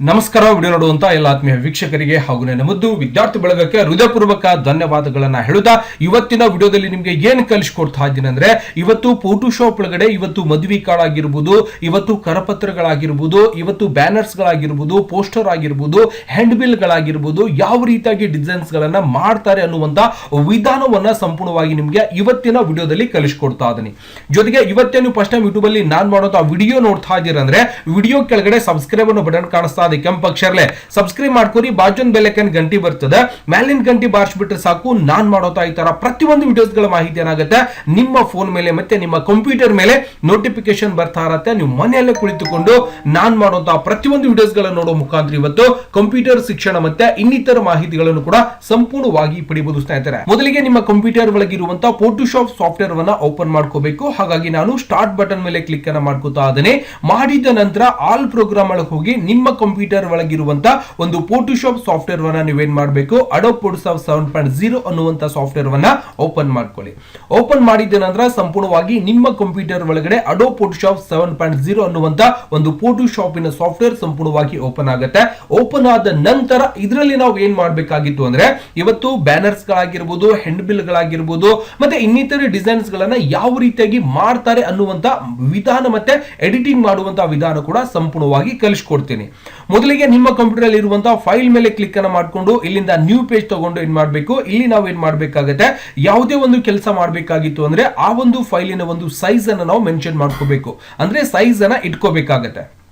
ನಮಸ್ಕಾರ, ವಿಡಿಯೋ ನೋಡುವಂತ ಎಲ್ಲ ಆತ್ಮೀಯ ವೀಕ್ಷಕರಿಗೆ ಹಾಗೂ ನನ್ನ ವಿದ್ಯಾರ್ಥಿ ಬಳಗಕ್ಕೆ ಹೃದಯಪೂರ್ವಕ ಧನ್ಯವಾದಗಳನ್ನ ಹೇಳುತ್ತಾ, ಇವತ್ತಿನ ವಿಡಿಯೋದಲ್ಲಿ ನಿಮ್ಗೆ ಏನ್ ಕಲಿಸ್ಕೊಡ್ತಾ ಇದ್ದೀನಿ ಅಂದ್ರೆ, ಇವತ್ತು ಫೋಟೋಶಾಪ್ ಒಳಗಡೆ ಇವತ್ತು ಮದುವೆ ಕಾರ್ಡ್ ಆಗಿರ್ಬೋದು, ಇವತ್ತು ಕರಪತ್ರಗಳಾಗಿರ್ಬೋದು, ಇವತ್ತು ಬ್ಯಾನರ್ಸ್ ಗಳಾಗಿರ್ಬೋದು ಪೋಸ್ಟರ್ ಆಗಿರ್ಬೋದು ಹ್ಯಾಂಡ್ ಬಿಲ್ ಗಳಾಗಿರ್ಬೋದು, ಯಾವ ರೀತಿಯಾಗಿ ಡಿಸೈನ್ಸ್ ಗಳನ್ನ ಮಾಡ್ತಾರೆ ಅನ್ನುವಂತ ವಿಧಾನವನ್ನ ಸಂಪೂರ್ಣವಾಗಿ ನಿಮ್ಗೆ ಇವತ್ತಿನ ವಿಡಿಯೋದಲ್ಲಿ ಕಲಿಸ್ಕೊಡ್ತಾ ಇದ್ದೀನಿ. ಜೊತೆಗೆ ಇವತ್ತೇನು ನೀವು ಫಸ್ಟ್ ಟೈಮ್ ಯೂಟ್ಯೂಬ್ ಅಲ್ಲಿ ನಾನ್ ಮಾಡೋಂಥ ವಿಡಿಯೋ ನೋಡ್ತಾ ಇದ್ದೀರಂದ್ರೆ ವಿಡಿಯೋ ಕೆಳಗಡೆ ಸಬ್ಸ್ಕ್ರೈಬ್ ಅನ್ನೋ ಬಟನ್ ಕಾಣಿಸ್ತಾ ಇದೆ ಕೆಂಪು ಅಕ್ಷರಲೆ ಸಬ್ಸ್ಕ್ರೈಬ್ ಮಾಡ್ಕೊರಿ, ಬಾಜುನ್ ಬೆಲೆಕನ್ ಗಂಟಿ ಬರ್ತದೆ. ಮ್ಯಾಲಿನ ಗಂಟಿ ಬಾರಿಸ್ಬಿಟ್ರೆ ಸಾಕು, ನಾನ್ ಮಾಡೋತಾ ಈ ತರ ಪ್ರತಿಯೊಂದು ವಿಡಿಯೋಸ್ಗಳ ಮಾಹಿತಿ ಏನಾಗುತ್ತೆ, ನಿಮ್ಮ ಫೋನ್ ಮೇಲೆ ಮತ್ತೆ ನಿಮ್ಮ ಕಂಪ್ಯೂಟರ್ ಮೇಲೆ ನೋಟಿಫಿಕೇಶನ್ ಬರ್ತಾ ಇರತ್ತೆ. ನೀವು ಮನೆಯಲ್ಲೇ ಕುಳಿತುಕೊಂಡು ನಾನ್ ಮಾಡುವಂತಹ ಪ್ರತಿಯೊಂದು ವಿಡಿಯೋಸ್ ಗಳನ್ನ ನೋಡೋ ಮುಖಾಂತರ ಇವತ್ತು ಕಂಪ್ಯೂಟರ್ ಶಿಕ್ಷಣ ಮತ್ತೆ ಇನ್ನಿತರ ಮಾಹಿತಿಗಳನ್ನು ಕೂಡ ಸಂಪೂರ್ಣವಾಗಿ ಪಡಿಬಹುದು ಸ್ನೇಹಿತರೆ. ಮೊದಲಿಗೆ ನಿಮ್ಮ ಕಂಪ್ಯೂಟರ್ ಒಳಗಿರುವಂತಹ ಫೋಟೋಶಾಪ್ ಸಾಫ್ಟ್ವೇರ್ ವನ್ನ ಓಪನ್ ಮಾಡ್ಕೋಬೇಕು. ಹಾಗಾಗಿ ನಾನು ಸ್ಟಾರ್ಟ್ ಬಟನ್ ಮೇಲೆ ಕ್ಲಿಕ್ ಅನ್ನ ಮಾಡ್ಕೋತಾ ಇದ್ದೇನೆ. ಮಾಡಿದ ನಂತರ ಆಲ್ ಪ್ರೋಗ್ರಾಮ್ ಒಳಗೆ ಹೋಗಿ ನಿಮ್ಮ ಒಳಗಿರುವಂತ ಒಂದು ಫೋಟೋಶಾಪ್ ಸಾಫ್ಟ್ವೇರ್ ವನ್ನ ನೀವೇನ್ ಮಾಡಬೇಕು? Adobe Photoshop seven point zero ಅನ್ನುವಂತ ಸಾಫ್ಟ್ವೇರ್ ವನ್ನ ಓಪನ್ ಮಾಡ್ಕೊಳ್ಳಿ. ಓಪನ್ ಮಾಡಿದ ನಂತರ ಸಂಪೂರ್ಣವಾಗಿ ನಿಮ್ಮ ಕಂಪ್ಯೂಟರ್ ಒಳಗಡೆ Adobe Photoshop seven point zero ಅನ್ನುವಂತ ಒಂದು ಫೋಟೋಶಾಪಿನ ಸಾಫ್ಟ್ವೇರ್ ಸಂಪೂರ್ಣವಾಗಿ ಓಪನ್ ಆಗುತ್ತೆ. ಓಪನ್ ಆದ ನಂತರ ಇದರಲ್ಲಿ ನಾವು ಏನ್ ಮಾಡಬೇಕಾಗಿತ್ತು ಅಂದ್ರೆ ಇವತ್ತು ಬ್ಯಾನರ್ಸ್ ಗಳಾಗಿರ್ಬೋದು ಹೆಂಡ್ ಬಿಲ್ ಗಳಾಗಿರ್ಬೋದು, ಮತ್ತೆ ಇನ್ನಿತರ ಡಿಸೈನ್ಸ್ ಗಳನ್ನ ಯಾವ ರೀತಿಯಾಗಿ ಮಾಡ್ತಾರೆ ಅನ್ನುವಂತ ವಿಧಾನ ಮತ್ತೆ ಎಡಿಟಿಂಗ್ ಮಾಡುವಂತ ವಿಧಾನ ಕೂಡ ಸಂಪೂರ್ಣವಾಗಿ ಕಲಿಸ್ಕೊಡ್ತೀನಿ. ಮೊದಲಿಗೆ ನಿಮ್ಮ ಕಂಪ್ಯೂಟರ್ ಅಲ್ಲಿ ಇರುವಂತಹ ಫೈಲ್ ಮೇಲೆ ಕ್ಲಿಕ್ ಅನ್ನ ಮಾಡ್ಕೊಂಡು ಇಲ್ಲಿಂದ ನ್ಯೂ ಪೇಜ್ ತಗೊಂಡು ಏನ್ ಮಾಡಬೇಕು? ಇಲ್ಲಿ ನಾವು ಏನ್ ಮಾಡಬೇಕಾಗತ್ತೆ? ಯಾವುದೇ ಒಂದು ಕೆಲಸ ಮಾಡಬೇಕಾಗಿತ್ತು ಅಂದ್ರೆ ಆ ಒಂದು ಫೈಲಿನ ಒಂದು ಸೈಜ್ ಅನ್ನ ನಾವು ಮೆನ್ಷನ್ ಮಾಡ್ಕೋಬೇಕು. ಅಂದ್ರೆ ಸೈಜ್ ಅನ್ನ ಇಟ್ಕೋಬೇಕಾಗತ್ತೆ.